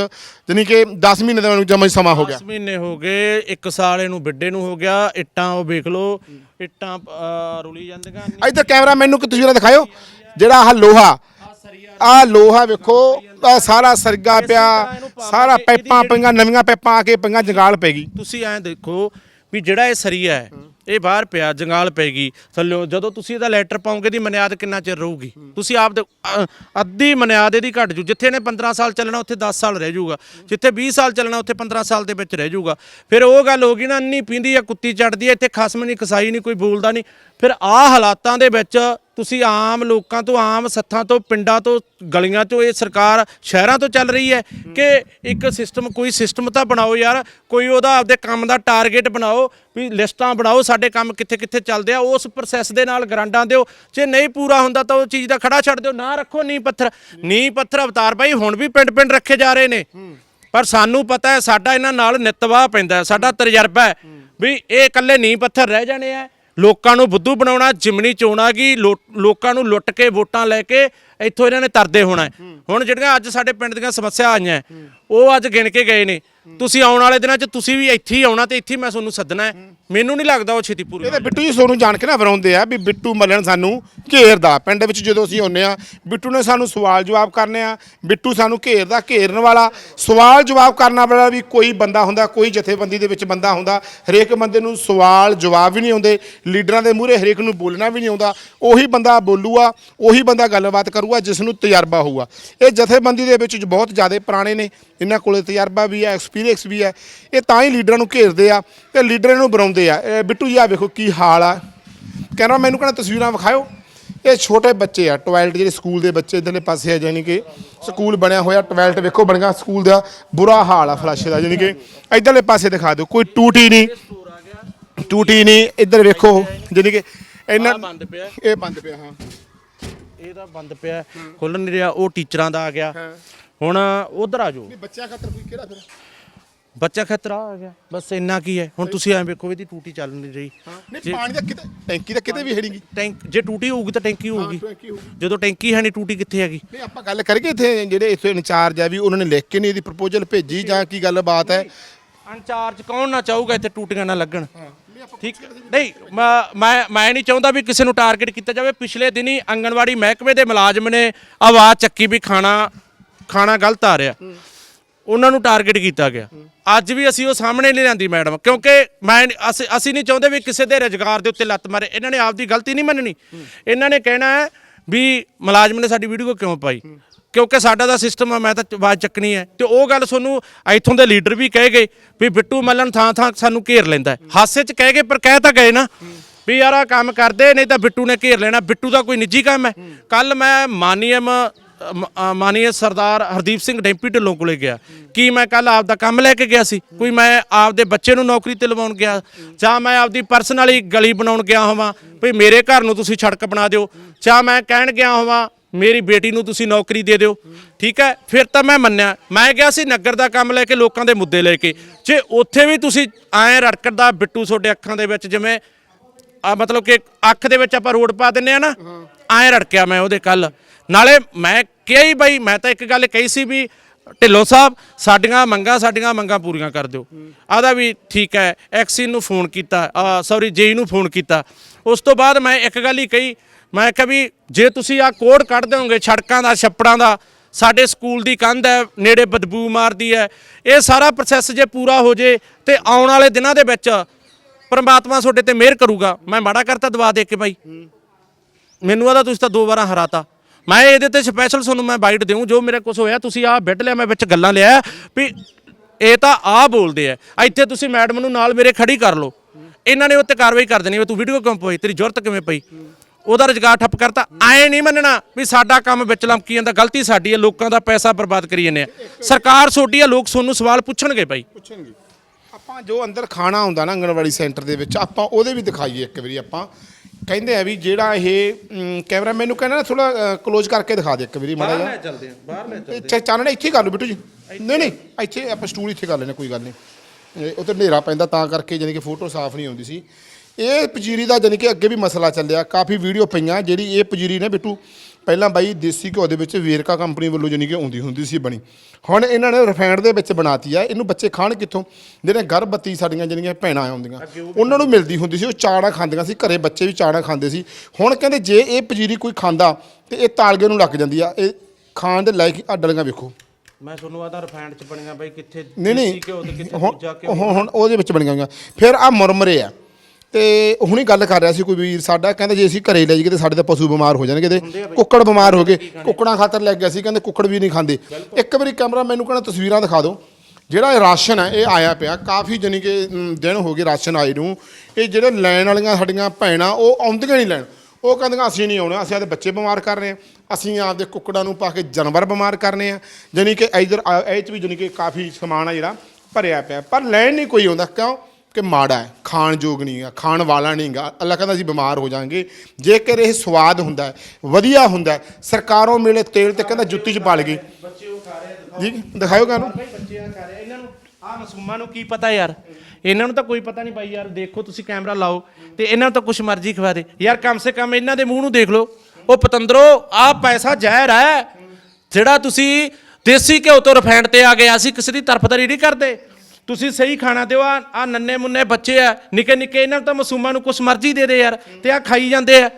[SPEAKER 1] ਜਾਨੀ ਕਿ 10 ਮਹੀਨੇ ਦਾ ਮੈਨੂੰ ਜਮਾ ਹੀ ਸਮਾਂ ਹੋ ਗਿਆ।
[SPEAKER 2] 10 ਮਹੀਨੇ ਹੋ ਗਏ ਇੱਕ ਸਾਲ ਇਹਨੂੰ ਬਿੱਡੇ ਨੂੰ ਹੋ ਗਿਆ ਇੱਟਾਂ ਉਹ ਵੇਖ ਲਓ ਇੱਟਾਂ ਰੁਲੀ ਜਾਂਦੀਆਂ।
[SPEAKER 1] ਇੱਧਰ ਕੈਮਰਾ ਮੈਨੂੰ ਕਿ ਤਸਵੀਰਾਂ ਦਿਖਾਇਓ ਜਿਹੜਾ ਆਹ ਲੋਹਾ ਆਹ ਲੋਹਾ ਵੇਖੋ ਆਹ ਸਾਰਾ ਸਰਗਾ ਪਿਆ ਸਾਰਾ ਪਾਈਪਾਂ ਪਈਆਂ ਨਵੀਆਂ ਪਾਈਪਾਂ ਆ ਕੇ ਪਈਆਂ ਜੰਗਾਲ ਪੈ ਗਈ।
[SPEAKER 2] ਤੁਸੀਂ ਐਂ ਦੇਖੋ ਵੀ ਜਿਹੜਾ ਇਹ ਸਰੀਆ ਹੈ ਇਹ ਬਾਹਰ ਪਿਆ ਜੰਗਾਲ ਪੈਗੀ ਥੱਲੇ ਜਦੋਂ ਤੁਸੀਂ ਇਹਦਾ ਲੈਟਰ ਪਾਓਗੇ ਦੀ ਮਨਿਆਦ ਕਿੰਨਾ ਚਿਰ ਰਹੂਗੀ? ਤੁਸੀਂ ਆਪ ਦੇ ਅ- ਅੱਧੀ ਮਨਿਆਦ ਇਹਦੀ ਘਟ ਜੂ। ਜਿੱਥੇ ਨੇ 15 ਸਾਲ ਚੱਲਣਾ ਉੱਥੇ 10 ਸਾਲ ਰਹਿ ਜਾਊਗਾ ਜਿੱਥੇ 20 ਸਾਲ ਚੱਲਣਾ ਉੱਥੇ 15 ਸਾਲ ਦੇ ਵਿੱਚ ਰਹਿ ਜਾਊਗਾ ਫਿਰ ਉਹ ਗੱਲ ਹੋ ਗਈ ਨਾ ਅੰਨੀ ਪੀਂਦੀ ਆ ਕੁੱਤੀ ਚੜਦੀ ਆ ਇੱਥੇ ਖਸਮ ਨਹੀਂ ਕਸਾਈ ਨਹੀਂ ਕੋਈ ਬੋਲਦਾ ਨਹੀਂ ਫਿਰ ਆ ਹਾਲਾਤਾਂ ਦੇ ਵਿੱਚ ਤੁਸੀਂ ਆਮ ਲੋਕਾਂ ਤੋਂ ਆਮ ਸੱਥਾਂ ਤੋਂ ਪਿੰਡਾਂ ਤੋਂ ਗਲੀਆਂ ਤੋਂ ਇਹ ਸਰਕਾਰ ਸ਼ਹਿਰਾਂ ਤੋਂ ਚੱਲ ਰਹੀ ਹੈ ਕਿ ਇੱਕ ਸਿਸਟਮ ਕੋਈ ਸਿਸਟਮ ਤਾਂ ਬਣਾਓ ਯਾਰ ਕੋਈ ਉਹਦਾ ਆਪਦੇ ਕੰਮ ਦਾ ਟਾਰਗੇਟ ਬਣਾਓ ਵੀ ਲਿਸਟਾਂ ਬਣਾਓ ਸਾਡੇ ਕੰਮ ਕਿੱਥੇ ਕਿੱਥੇ ਚੱਲਦੇ ਆ ਉਸ ਪ੍ਰੋਸੈਸ ਦੇ ਨਾਲ ਗਰਾਂਟਾਂ ਦਿਓ ਜੇ ਨਹੀਂ ਪੂਰਾ ਹੁੰਦਾ ਤਾਂ ਉਹ ਚੀਜ਼ ਦਾ ਖੜਾ ਛੱਡ ਦਿਓ ਨਾ ਰੱਖੋ ਨੀ ਪੱਥਰ। ਨੀ ਪੱਥਰ ਅਵਤਾਰ ਬਾਈ ਹੁਣ ਵੀ ਪਿੰਡ ਪਿੰਡ ਰੱਖੇ ਜਾ ਰਹੇ ਨੇ। ਪਰ ਸਾਨੂੰ ਪਤਾ ਹੈ ਸਾਡਾ ਇਹਨਾਂ ਨਾਲ ਨਿਤਵਾ ਪੈਂਦਾ ਸਾਡਾ ਤਜਰਬਾ ਹੈ ਵੀ ਇਹ ਇਕੱਲੇ ਨੀ ਪੱਥਰ ਰਹਿ ਜਾਣੇ ਆ ਲੋਕਾਂ ਨੂੰ ਬੁੱਧੂ ਬਣਾਉਣਾ ਜਿਮਣੀ ਚੋਣਾ ਕੀ ਲੋਕਾਂ ਨੂੰ ਲੁੱਟ ਕੇ ਵੋਟਾਂ ਲੈ ਕੇ ਇੱਥੋਂ ਇਹਨਾਂ ਨੇ ਤਰਦੇ ਹੋਣਾ। ਹੁਣ ਜਿਹੜੀਆਂ ਅੱਜ ਸਾਡੇ ਪਿੰਡ ਦੀਆਂ ਸਮੱਸਿਆ ਆਈਆਂ ਉਹ ਅੱਜ ਗਿਣ ਕੇ ਗਏ ਨੇ। ਤੁਸੀਂ ਆਉਣ ਵਾਲੇ ਦਿਨਾਂ 'ਚ ਤੁਸੀਂ ਵੀ ਇੱਥੇ ਹੀ ਆਉਣਾ ਤੇ ਇੱਥੇ ਹੀ ਮੈਂ ਤੁਹਾਨੂੰ ਸੱਦਣਾ ਹੈ। ਮੈਨੂੰ ਨਹੀਂ ਲੱਗਦਾ ਉਹ ਛੇਤੀ ਪੂਰੀ
[SPEAKER 1] ਇਹਦੇ ਬਿੱਟੂ ਜੀ ਸੋਨੂੰ ਜਾਣ ਕੇ ਨਾ ਵਰਾਉਂਦੇ ਆ ਵੀ ਬਿੱਟੂ ਮੱਲਣ ਸਾਨੂੰ ਘੇਰਦਾ ਪਿੰਡ ਵਿੱਚ ਜਦੋਂ ਅਸੀਂ ਆਉਂਦੇ ਆ ਬਿੱਟੂ ਨੇ ਸਾਨੂੰ ਸਵਾਲ ਜਵਾਬ ਕਰਨੇ ਆ। ਬਿੱਟੂ ਸਾਨੂੰ ਘੇਰਦਾ ਘੇਰਨ ਵਾਲਾ। ਸਵਾਲ ਜਵਾਬ ਕਰਨ ਵਾਲਾ ਵੀ ਕੋਈ ਬੰਦਾ ਹੁੰਦਾ ਕੋਈ ਜਥੇਬੰਦੀ ਦੇ ਵਿੱਚ ਬੰਦਾ ਹੁੰਦਾ। ਹਰੇਕ ਬੰਦੇ ਨੂੰ ਸਵਾਲ ਜਵਾਬ ਵੀ ਨਹੀਂ ਆਉਂਦੇ। ਲੀਡਰਾਂ ਦੇ ਮੂਹਰੇ ਹਰੇਕ ਨੂੰ ਬੋਲਣਾ ਵੀ ਨਹੀਂ ਆਉਂਦਾ। ਉਹੀ ਬੰਦਾ ਬੋਲੂਗਾ ਉਹੀ ਬੰਦਾ ਗੱਲਬਾਤ ਕਰੂਗਾ ਜਿਸ ਨੂੰ ਤਜਰਬਾ ਹੋਊਗਾ। ਇਹ ਜਥੇਬੰਦੀ ਦੇ ਵਿੱਚ ਬਹੁਤ ਜ਼ਿਆਦਾ ਪੁਰਾਣੇ ਨੇ। ਇਹਨਾਂ ਕੋਲੇ ਤਜਰਬਾ ਵੀ ਹੈ ਐਕਸਪੀਰੀਅੰਸ ਵੀ ਹੈ। ਇਹ ਤਾਂ ਹੀ ਲੀਡਰਾਂ ਨੂੰ ਘੇਰਦੇ ਆ ਤੇ ਲੀਡਰਾਂ ਨੂੰ ਬਣਾਉਂਦੇ ਆ। ਬਿੱਟੂ ਜੀ ਆ ਵੇਖੋ ਕੀ ਹਾਲ ਆ। ਕਹਿੰਦਾ ਮੈਨੂੰ ਕਹਿੰਦਾ ਤਸਵੀਰਾਂ ਵਿਖਾਇਓ। ਇਹ ਛੋਟੇ ਬੱਚੇ ਆ ਟਵਾਇਲਟ ਜਿਹੜੇ ਸਕੂਲ ਦੇ ਬੱਚੇ ਇਧਰਲੇ ਪਾਸੇ ਆ ਜਾਨੀ ਕਿ ਸਕੂਲ ਬਣਿਆ ਹੋਇਆ ਟਵਾਇਲਟ ਵੇਖੋ ਬਣਿਆ ਸਕੂਲ ਦਾ ਬੁਰਾ ਹਾਲ ਆ ਫਲਸ਼ ਦਾ ਜਾਨੀ ਕਿ ਇਧਰਲੇ ਪਾਸੇ ਦਿਖਾ ਦਿਓ ਕੋਈ ਟੂਟੀ ਨਹੀਂ ਟੂਟੀ ਨਹੀਂ ਇੱਧਰ ਵੇਖੋ ਜਾਨੀ ਕਿ ਇਹਨਾਂ
[SPEAKER 2] ਬੰਦ ਪਿਆ।
[SPEAKER 1] ਇਹ ਬੰਦ ਪਿਆ ਹਾਂ।
[SPEAKER 2] ਇਹ ਤਾਂ ਬੰਦ ਪਿਆ ਖੁੱਲ ਨਹੀਂ ਰਿਹਾ ਉਹ ਟੀਚਰਾਂ ਦਾ ਆ ਗਿਆ। ਹੁਣ ਉਧਰ ਆ ਜਾਓ।
[SPEAKER 1] ਨਹੀਂ ਬੱਚਿਆਂ ਖਾਤਰ ਕੋਈ ਕਿਹੜਾ ਫਿਰ?
[SPEAKER 2] ਬੱਚਾ ਖਤਰਾ ਆ ਗਿਆ। ਬਸ ਇੰਨਾ ਕੀ ਹੈ। ਹੁਣ ਤੁਸੀਂ ਐਂ ਵੇਖੋ ਇਹਦੀ ਟੂਟੀ ਚੱਲ ਨਹੀਂ ਰਹੀ।
[SPEAKER 1] ਨਹੀਂ ਪਾਣੀ ਦਾ ਕਿਤੇ ਟੈਂਕੀ ਦਾ ਕਿਤੇ ਵੀ ਹੈ ਨਹੀਂਗੀ
[SPEAKER 2] ਟੈਂਕ ਜੇ ਟੂਟੀ ਹੋਊਗੀ ਤਾਂ ਟੈਂਕੀ ਹੋਊਗੀ।
[SPEAKER 1] ਟੈਂਕੀ ਹੋਊਗੀ।
[SPEAKER 2] ਜਦੋਂ ਟੈਂਕੀ ਹੈ ਨਹੀਂ ਟੂਟੀ ਕਿੱਥੇ ਹੈਗੀ?
[SPEAKER 1] ਨਹੀਂ ਆਪਾਂ ਗੱਲ ਕਰੀਏ ਇੱਥੇ ਜਿਹੜੇ ਇੱਥੇ ਇੰਚਾਰਜ ਆ ਵੀ ਉਹਨਾਂ ਨੇ ਲਿਖ ਕੇ ਨਹੀਂ ਇਹਦੀ ਪ੍ਰਪੋਜ਼ਲ ਭੇਜੀ ਜਾਂ ਕੀ ਗੱਲਬਾਤ ਹੈ।
[SPEAKER 2] ਅਨਚਾਰਜ ਕੌਣ ਨਾ ਚਾਹੂਗਾ ਇੱਥੇ ਟੂਟੀਆਂ ਨਾ ਲੱਗਣ। ਠੀਕ? ਨਹੀਂ ਮੈਂ ਮੈਂ ਮੈਂ ਨਹੀਂ ਚਾਹੁੰਦਾ ਵੀ ਕਿਸੇ ਨੂੰ ਟਾਰਗੇਟ ਕੀਤਾ ਜਾਵੇ। ਪਿਛਲੇ ਦਿਨੀ ਆਂਗਣਵਾੜੀ ਮਹਿਕਮੇ ਦੇ ਮੁਲਾਜ਼ਮ ਨੇ ਆਵਾਜ਼ ਚੱਕੀ ਵੀ ਖਾਣਾ ਖਾਣਾ ਗਲਤ ਆ ਰਿਹਾ। ਉਹਨਾਂ ਨੂੰ ਟਾਰਗੇਟ ਕੀਤਾ ਗਿਆ। ਅੱਜ ਵੀ ਅਸੀਂ ਉਹ ਸਾਹਮਣੇ ਨਹੀਂ ਲਿਆਂਦੀ ਮੈਡਮ ਕਿਉਂਕਿ ਮੈਂ ਅਸੀਂ ਅਸੀਂ ਨਹੀਂ ਚਾਹੁੰਦੇ ਵੀ ਕਿਸੇ ਦੇ ਰੁਜ਼ਗਾਰ ਦੇ ਉੱਤੇ ਲੱਤ ਮਾਰੇ। ਇਹਨਾਂ ਨੇ ਆਪਦੀ ਗਲਤੀ ਨਹੀਂ ਮੰਨਣੀ। ਇਹਨਾਂ ਨੇ ਕਹਿਣਾ ਹੈ ਵੀ ਮੁਲਾਜ਼ਮ ਨੇ ਸਾਡੀ ਵੀਡੀਓ ਕਿਉਂ ਪਾਈ? ਕਿਉਂਕਿ ਸਾਡਾ ਦਾ ਸਿਸਟਮ ਆ, ਮੈਂ ਤਾਂ ਆਵਾਜ਼ ਚੱਕਣੀ ਹੈ। ਤੇ ਉਹ ਗੱਲ ਤੁਹਾਨੂੰ ਇੱਥੋਂ ਦੇ ਲੀਡਰ ਵੀ ਕਹਿ ਗਏ ਵੀ ਬਿੱਟੂ ਮੱਲਨ ਥਾਂ ਥਾਂ ਸਾਨੂੰ ਘੇਰ ਲੈਂਦਾ ਹੈ। ਹਾਸੇ 'ਚ ਕਹਿ ਗਏ, ਪਰ ਕਹਿ ਤਾਂ ਗਏ ਨਾ। ਵੀ ਯਾਰ ਆ ਕੰਮ ਕਰਦੇ, ਨਹੀਂ ਤਾਂ ਬਿੱਟੂ ਨੇ ਘੇਰ ਲੈਣਾ। ਬਿੱਟੂ ਦਾ ਕੋਈ ਨਿੱਜੀ ਕੰਮ ਹੈ। ਕੱਲ ਮੈਂ ਮਾਨੀਅਮ ਮਾਨੀਏ ਸਰਦਾਰ ਹਰਦੀਪ ਸਿੰਘ ਡੈਂਪੀ ਢਿੱਲੋਂ ਕੋਲੇ ਗਿਆ। ਕੀ ਮੈਂ ਕੱਲ ਆਪ ਦਾ ਕੰਮ ਲੈ ਕੇ ਗਿਆ ਸੀ? ਕੋਈ ਮੈਂ ਆਪਦੇ ਬੱਚੇ ਨੂੰ ਨੌਕਰੀ ਤੇ ਲਵਾਉਣ ਗਿਆ? ਜਾਂ ਮੈਂ ਆਪਦੀ ਪਰਸਨਲੀ ਗਲੀ ਬਣਾਉਣ ਗਿਆ ਹੋਵਾਂ? ਵੀ ਮੇਰੇ ਘਰ ਨੂੰ ਤੁਸੀਂ ਸੜਕ ਬਣਾ ਦਿਓ। ਜਾਂ ਮੈਂ ਕਹਿਣ ਗਿਆ ਹੋਵਾਂ ਮੇਰੀ ਬੇਟੀ ਨੂੰ ਤੁਸੀਂ ਨੌਕਰੀ ਦੇ ਦਿਓ। ਠੀਕ ਹੈ? ਫਿਰ ਤਾਂ ਮੈਂ ਮੰਨਿਆ। ਮੈਂ ਗਿਆ ਸੀ ਨਗਰ ਦਾ ਕੰਮ ਲੈ ਕੇ ਲੋਕਾਂ ਦੇ ਮੁੱਦੇ ਲੈ ਕੇ। ਜੇ ਉੱਥੇ ਵੀ ਤੁਸੀਂ ਐਂ ਰੜਕਦਾ ਬਿੱਟੂ ਤੁਹਾਡੇ ਅੱਖਾਂ ਦੇ ਵਿੱਚ ਜਿਵੇਂ ਆ ਮਤਲਬ ਕਿ ਅੱਖ ਦੇ ਵਿੱਚ ਆਪਾਂ ਰੋਡ ਪਾ ਦਿੰਨੇ ਆ ਨਾ ਐਂ ਰੜਕਿਆ ਮੈਂ ਉਹਦੇ ਕੱਲ ਨਾਲੇ ਮੈਂ ਕਿਹਾ ਹੀ ਬਾਈ, ਮੈਂ ਤਾਂ ਇੱਕ ਗੱਲ ਕਹੀ ਸੀ ਵੀ ਢਿੱਲੋਂ ਸਾਹਿਬ, ਸਾਡੀਆਂ ਮੰਗਾਂ ਸਾਡੀਆਂ ਮੰਗਾਂ ਪੂਰੀਆਂ ਕਰ ਦਿਓ। ਆਦਾ ਵੀ ਠੀਕ ਹੈ ਐਕਸਿਨ ਨੂੰ ਫੋਨ ਕੀਤਾ ਸੌਰੀ ਜੇਈ ਨੂੰ ਫੋਨ ਕੀਤਾ। ਉਸ ਤੋਂ ਬਾਅਦ ਮੈਂ ਇੱਕ ਗੱਲ ਹੀ ਕਹੀ, ਮੈਂ ਕਿਹਾ ਵੀ ਜੇ ਤੁਸੀਂ ਆ ਕੋਡ ਕੱਢ ਦਿਓਗੇ ਸੜਕਾਂ ਦਾ, ਛੱਪੜਾਂ ਦਾ, ਸਾਡੇ ਸਕੂਲ ਦੀ ਕੰਧ ਹੈ, ਨੇੜੇ ਬਦਬੂ ਮਾਰਦੀ ਹੈ, ਇਹ ਸਾਰਾ ਪ੍ਰੋਸੈਸ ਜੇ ਪੂਰਾ ਹੋ ਜੇ ਤੇ ਆਉਣ ਵਾਲੇ ਦਿਨਾਂ ਦੇ ਵਿੱਚ ਪਰਮਾਤਮਾ ਤੁਹਾਡੇ ਤੇ ਮਿਹਰ ਕਰੂਗਾ। ਮੈਂ ਮਾੜਾ ਕਰਤਾ ਦਵਾ ਦੇ ਕੇ ਬਾਈ। ਮੈਨੂੰ ਆਦਾ ਤੁਸੀਂ ਤਾਂ ਦੋ ਵਾਰਾਂ ਹਰਾਤਾ। ਮੈਂ ਇਹਦੇ ਤੇ ਸਪੈਸ਼ਲ ਤੁਹਾਨੂੰ ਮੈਂ ਬਾਈਟ ਦੇਉਂ ਜੋ ਮੇਰੇ ਕੁਝ ਹੋਇਆ, ਤੁਸੀਂ ਆਹ ਬੈੱਡ ਲਿਆ, ਮੈਂ ਵਿੱਚ ਗੱਲਾਂ ਲਿਆ ਵੀ ਇਹ ਤਾਂ ਆ ਬੋਲਦੇ ਆ। ਇੱਥੇ ਤੁਸੀਂ ਮੈਡਮ ਨੂੰ ਨਾਲ ਮੇਰੇ ਖੜੀ ਕਰ ਲਓ। ਇਹਨਾਂ ਨੇ ਉੱਤੇ ਕਾਰਵਾਈ ਕਰ ਦੇਣੀ ਤੂੰ ਵੀਡੀਓ ਕਿਉਂ ਪਾਈ, ਤੇਰੀ ਜ਼ਰੂਰਤ ਕਿਵੇਂ ਪਈ? ਉਹਦਾ ਰੁਜ਼ਗਾਰ ਠੱਪ ਕਰਤਾ ਐ ਨਹੀਂ ਮੰਨਣਾ ਵੀ ਸਾਡਾ ਕੰਮ ਵਿੱਚ ਲਮਕੀ ਜਾਂਦਾ ਗਲਤੀ ਸਾਡੀ ਹੈ, ਲੋਕਾਂ ਦਾ ਪੈਸਾ ਬਰਬਾਦ ਕਰੀ ਜਾਂਦੇ ਆ। ਸਰਕਾਰ ਛੋਟੀ ਆ, ਲੋਕ ਤੁਹਾਨੂੰ ਸਵਾਲ ਪੁੱਛਣਗੇ ਬਾਈ
[SPEAKER 1] ਪੁੱਛਣਗੇ। ਆਪਾਂ ਜੋ ਅੰਦਰ ਖਾਣਾ ਹੁੰਦਾ ਨਾ ਅੰਗਣਵਾੜੀ ਸੈਂਟਰ ਦੇ ਵਿੱਚ, ਆਪਾਂ ਉਹਦੇ ਵੀ ਦਿਖਾਈਏ ਇੱਕ ਵਾਰੀ ਆਪਾਂ। ਕਹਿੰਦੇ ਆ ਵੀ ਜਿਹੜਾ ਇਹ ਅਮ, ਕੈਮਰਾ ਮੈਨੂੰ ਕਹਿੰਦਾ ਨਾ ਥੋੜਾ ক্লোਜ਼ ਕਰਕੇ ਦਿਖਾ ਦੇ ਇੱਕ ਵਾਰੀ ਮਾੜਾ ਜਿਹਾ।
[SPEAKER 2] ਚੱਲਦੇ ਆ ਬਾਹਰ ਲੈ
[SPEAKER 1] ਇੱਥੇ ਚਾਨਣ ਇੱਥੇ ਹੀ ਕਰ ਲਓ ਬਿੱਟੂ ਜੀ। ਨਹੀਂ ਨਹੀਂ ਇੱਥੇ ਆਪਾਂ ਸਟੂਲ ਇੱਥੇ ਕਰ ਲੈਣੇ ਕੋਈ ਗੱਲ ਨਹੀਂ। ਉੱਧਰ ਹਨੇਰਾ ਪੈਂਦਾ ਤਾਂ ਕਰਕੇ ਜਾਨੀ ਕਿ ਫੋਟੋ ਸਾਫ਼ ਨਹੀਂ ਆਉਂਦੀ ਸੀ। ਇਹ ਪਜੀਰੀ ਦਾ ਜਾਨੀ ਕਿ ਅੱਗੇ ਵੀ ਮਸਲਾ ਚੱਲਿਆ ਕਾਫੀ ਵੀਡੀਓ ਪਈਆਂ ਜਿਹੜੀ ਇਹ ਪਜੀਰੀ ਨੇ ਬਿੱਟੂ ਪਹਿਲਾਂ ਬਾਈ ਦੇਸੀ ਘਿਓ ਦੇ ਵਿੱਚ ਵੇਰਕਾ ਕੰਪਨੀ ਵੱਲੋਂ ਜਾਨੀ ਕਿ ਆਉਂਦੀ ਹੁੰਦੀ ਸੀ ਬਣੀ। ਹੁਣ ਇਹਨਾਂ ਨੇ ਰਿਫਾਈਨਡ ਦੇ ਵਿੱਚ ਬਣਾਤੀ ਆ। ਇਹਨੂੰ ਬੱਚੇ ਖਾਣ ਕਿੱਥੋਂ? ਜਿਹੜੇ ਗਰਭਵਤੀ ਸਾਡੀਆਂ ਜਿਹੜੀਆਂ ਭੈਣਾਂ ਆਉਂਦੀਆਂ ਉਹਨਾਂ ਨੂੰ ਮਿਲਦੀ ਹੁੰਦੀ ਸੀ। ਉਹ ਚਾਣਾ ਖਾਂਦੀਆਂ ਸੀ। ਘਰੇ ਬੱਚੇ ਵੀ ਚਾਣਾ ਖਾਂਦੇ ਸੀ। ਹੁਣ ਕਹਿੰਦੇ ਜੇ ਇਹ ਪਜੀਰੀ ਕੋਈ ਖਾਂਦਾ ਤੇ ਇਹ ਤਾਲਗੇ ਨੂੰ ਲੱਗ ਜਾਂਦੀ ਆ। ਇਹ ਖਾਣ ਦੇ ਲਾਇਕ ਆ ਡਲੀਆਂ ਵੇਖੋ।
[SPEAKER 2] ਮੈਂ ਤੁਹਾਨੂੰ ਆਦਾ ਰਿਫਾਈਂਡ ਚ ਬਣੀਆਂ ਬਾਈ ਕਿੱਥੇ
[SPEAKER 1] ਨਹੀਂ
[SPEAKER 2] ਦੇਸੀ
[SPEAKER 1] ਨਹੀਂ
[SPEAKER 2] ਘਿਓ ਤੇ ਕਿੱਥੇ ਘਿਓ?
[SPEAKER 1] ਹੁਣ ਹੁਣ ਉਹਦੇ ਵਿੱਚ ਬਣੀਆਂ ਹੋਈਆਂ। ਫਿਰ ਆ ਮੁਰਮਰੇ ਆ। ਤੇ ਹੁਣੀ ਗੱਲ ਕਰ ਰਿਹਾ ਸੀ ਕੋਈ ਵੀਰ ਸਾਡਾ ਕਹਿੰਦਾ ਜੇ ਅਸੀਂ ਘਰੇ ਲੈ ਜਾਈਏ ਤੇ ਸਾਡੇ ਤਾਂ ਪਸ਼ੂ ਬਿਮਾਰ ਹੋ ਜਾਣਗੇ ਤੇ ਕੁੱਕੜ ਬਿਮਾਰ ਹੋ ਗਏ। ਕੁੱਕੜਾਂ ਖਾਤਰ ਲੈ ਗਿਆ ਸੀ ਕਹਿੰਦੇ ਕੁੱਕੜ ਵੀ ਨਹੀਂ ਖਾਂਦੇ। ਇੱਕ ਵਾਰੀ ਕੈਮਰਾ ਮੈਨੂੰ ਕਹਿੰਦਾ ਤਸਵੀਰਾਂ ਦਿਖਾ ਦਿਓ। ਜਿਹੜਾ ਇਹ ਰਾਸ਼ਨ ਹੈ ਇਹ ਆਇਆ ਪਿਆ। ਕਾਫੀ ਜਾਨੀ ਕਿ ਦਿਨ ਹੋ ਗਏ ਰਾਸ਼ਨ ਆਏ ਨੂੰ। ਇਹ ਜਿਹੜੇ ਲੈਣ ਵਾਲੀਆਂ ਸਾਡੀਆਂ ਭੈਣਾਂ ਉਹ ਆਉਂਦੀਆਂ ਨਹੀਂ ਲੈਣ। ਉਹ ਕਹਿੰਦੀਆਂ ਅਸੀਂ ਨਹੀਂ ਆਉਣਾ ਅਸੀਂ ਆਪਦੇ ਬੱਚੇ ਬਿਮਾਰ ਕਰ ਰਹੇ ਹਾਂ। ਅਸੀਂ ਆਪਦੇ ਕੁੱਕੜਾਂ ਨੂੰ ਪਾ ਕੇ ਜਾਨਵਰ ਬਿਮਾਰ ਕਰਨੇ ਆ ਜਾਨੀ ਕਿ ਇਧਰ ਇਹ 'ਚ ਵੀ ਜਾਨੀ ਕਿ ਕਾਫੀ ਸਮਾਨ ਆ ਜਿਹੜਾ ਭਰਿਆ ਪਿਆ। ਪਰ ਲੈਣ ਨਹੀਂ ਕੋਈ ਆਉਂਦਾ। ਕਿਉਂ? ਕਿ ਮਾੜਾ ਹੈ ਖਾਣ ਯੋਗ ਨਹੀਂ ਆ ਖਾਣ ਵਾਲਾ ਨਹੀਂਗਾ ਅੱਲਾ ਕਹਿੰਦਾ ਅਸੀਂ ਬਿਮਾਰ ਹੋ ਜਾਾਂਗੇ ਜੇਕਰ ਇਹ ਸਵਾਦ ਹੁੰਦਾ ਹੈ, ਵਧੀਆ ਹੁੰਦਾ ਹੈ, ਸਰਕਾਰੋਂ ਮਿਲੇ ਤੇਲ ਤੇ ਕਹਿੰਦਾ ਜੁੱਤੀ 'ਚ ਪਲ ਗਈ
[SPEAKER 2] ਬੱਚੇ ਉਹ ਖਾ ਰਹੇ ਆ
[SPEAKER 1] ਜੀ ਦਿਖਾਇਓ ਕਾਨੂੰ
[SPEAKER 2] ਬੱਚੇ ਆ ਖਾ ਰਹੇ ਆ। ਇਹਨਾਂ ਨੂੰ ਆ ਮਾਸੂਮਾਂ ਨੂੰ ਕੀ ਪਤਾ ਯਾਰ? ਇਹਨਾਂ ਨੂੰ ਤਾਂ ਕੋਈ ਪਤਾ ਨਹੀਂ ਬਾਈ ਯਾਰ ਦੇਖੋ ਤੁਸੀਂ ਕੈਮਰਾ ਲਾਓ ਤੇ ਇਹਨਾਂ ਨੂੰ ਤਾਂ ਕੁਛ ਮਰਜ਼ੀ ਖਵਾ ਦੇ। ਯਾਰ ਕਮ ਸੇ ਕਮ ਇਹਨਾਂ ਦੇ ਮੂੰਹ ਨੂੰ ਦੇਖ ਲਓ। ਉਹ ਪਤੰਦਰੋ ਆ ਪੈਸਾ ਜ਼ਹਿਰ ਹੈ। ਜਿਹੜਾ ਤੁਸੀਂ ਦੇਸੀ ਘਿਓ ਤੋਂ ਰਿਫਾਈਂਡ ਤੇ ਆ ਗਏ ਅਸੀਂ ਕਿਸੇ ਦੀ ਤਰਫਦਾਰੀ ਨਹੀਂ ਕਰਦੇ। ਤੁਸੀਂ ਸਹੀ ਖਾਣਾ ਦਿਓ ਆ ਆ ਨੰਨੇ ਮੁੰਨੇ ਬੱਚੇ ਆ, ਨਿੱਕੇ ਨਿੱਕੇ, ਇਹਨਾਂ ਨੂੰ ਤਾਂ ਮਾਸੂਮਾਂ ਨੂੰ ਕੁਛ ਮਰਜ਼ੀ ਦੇ ਦੇ ਯਾਰ, ਤੇ ਆ ਖਾਈ ਜਾਂਦੇ ਆ।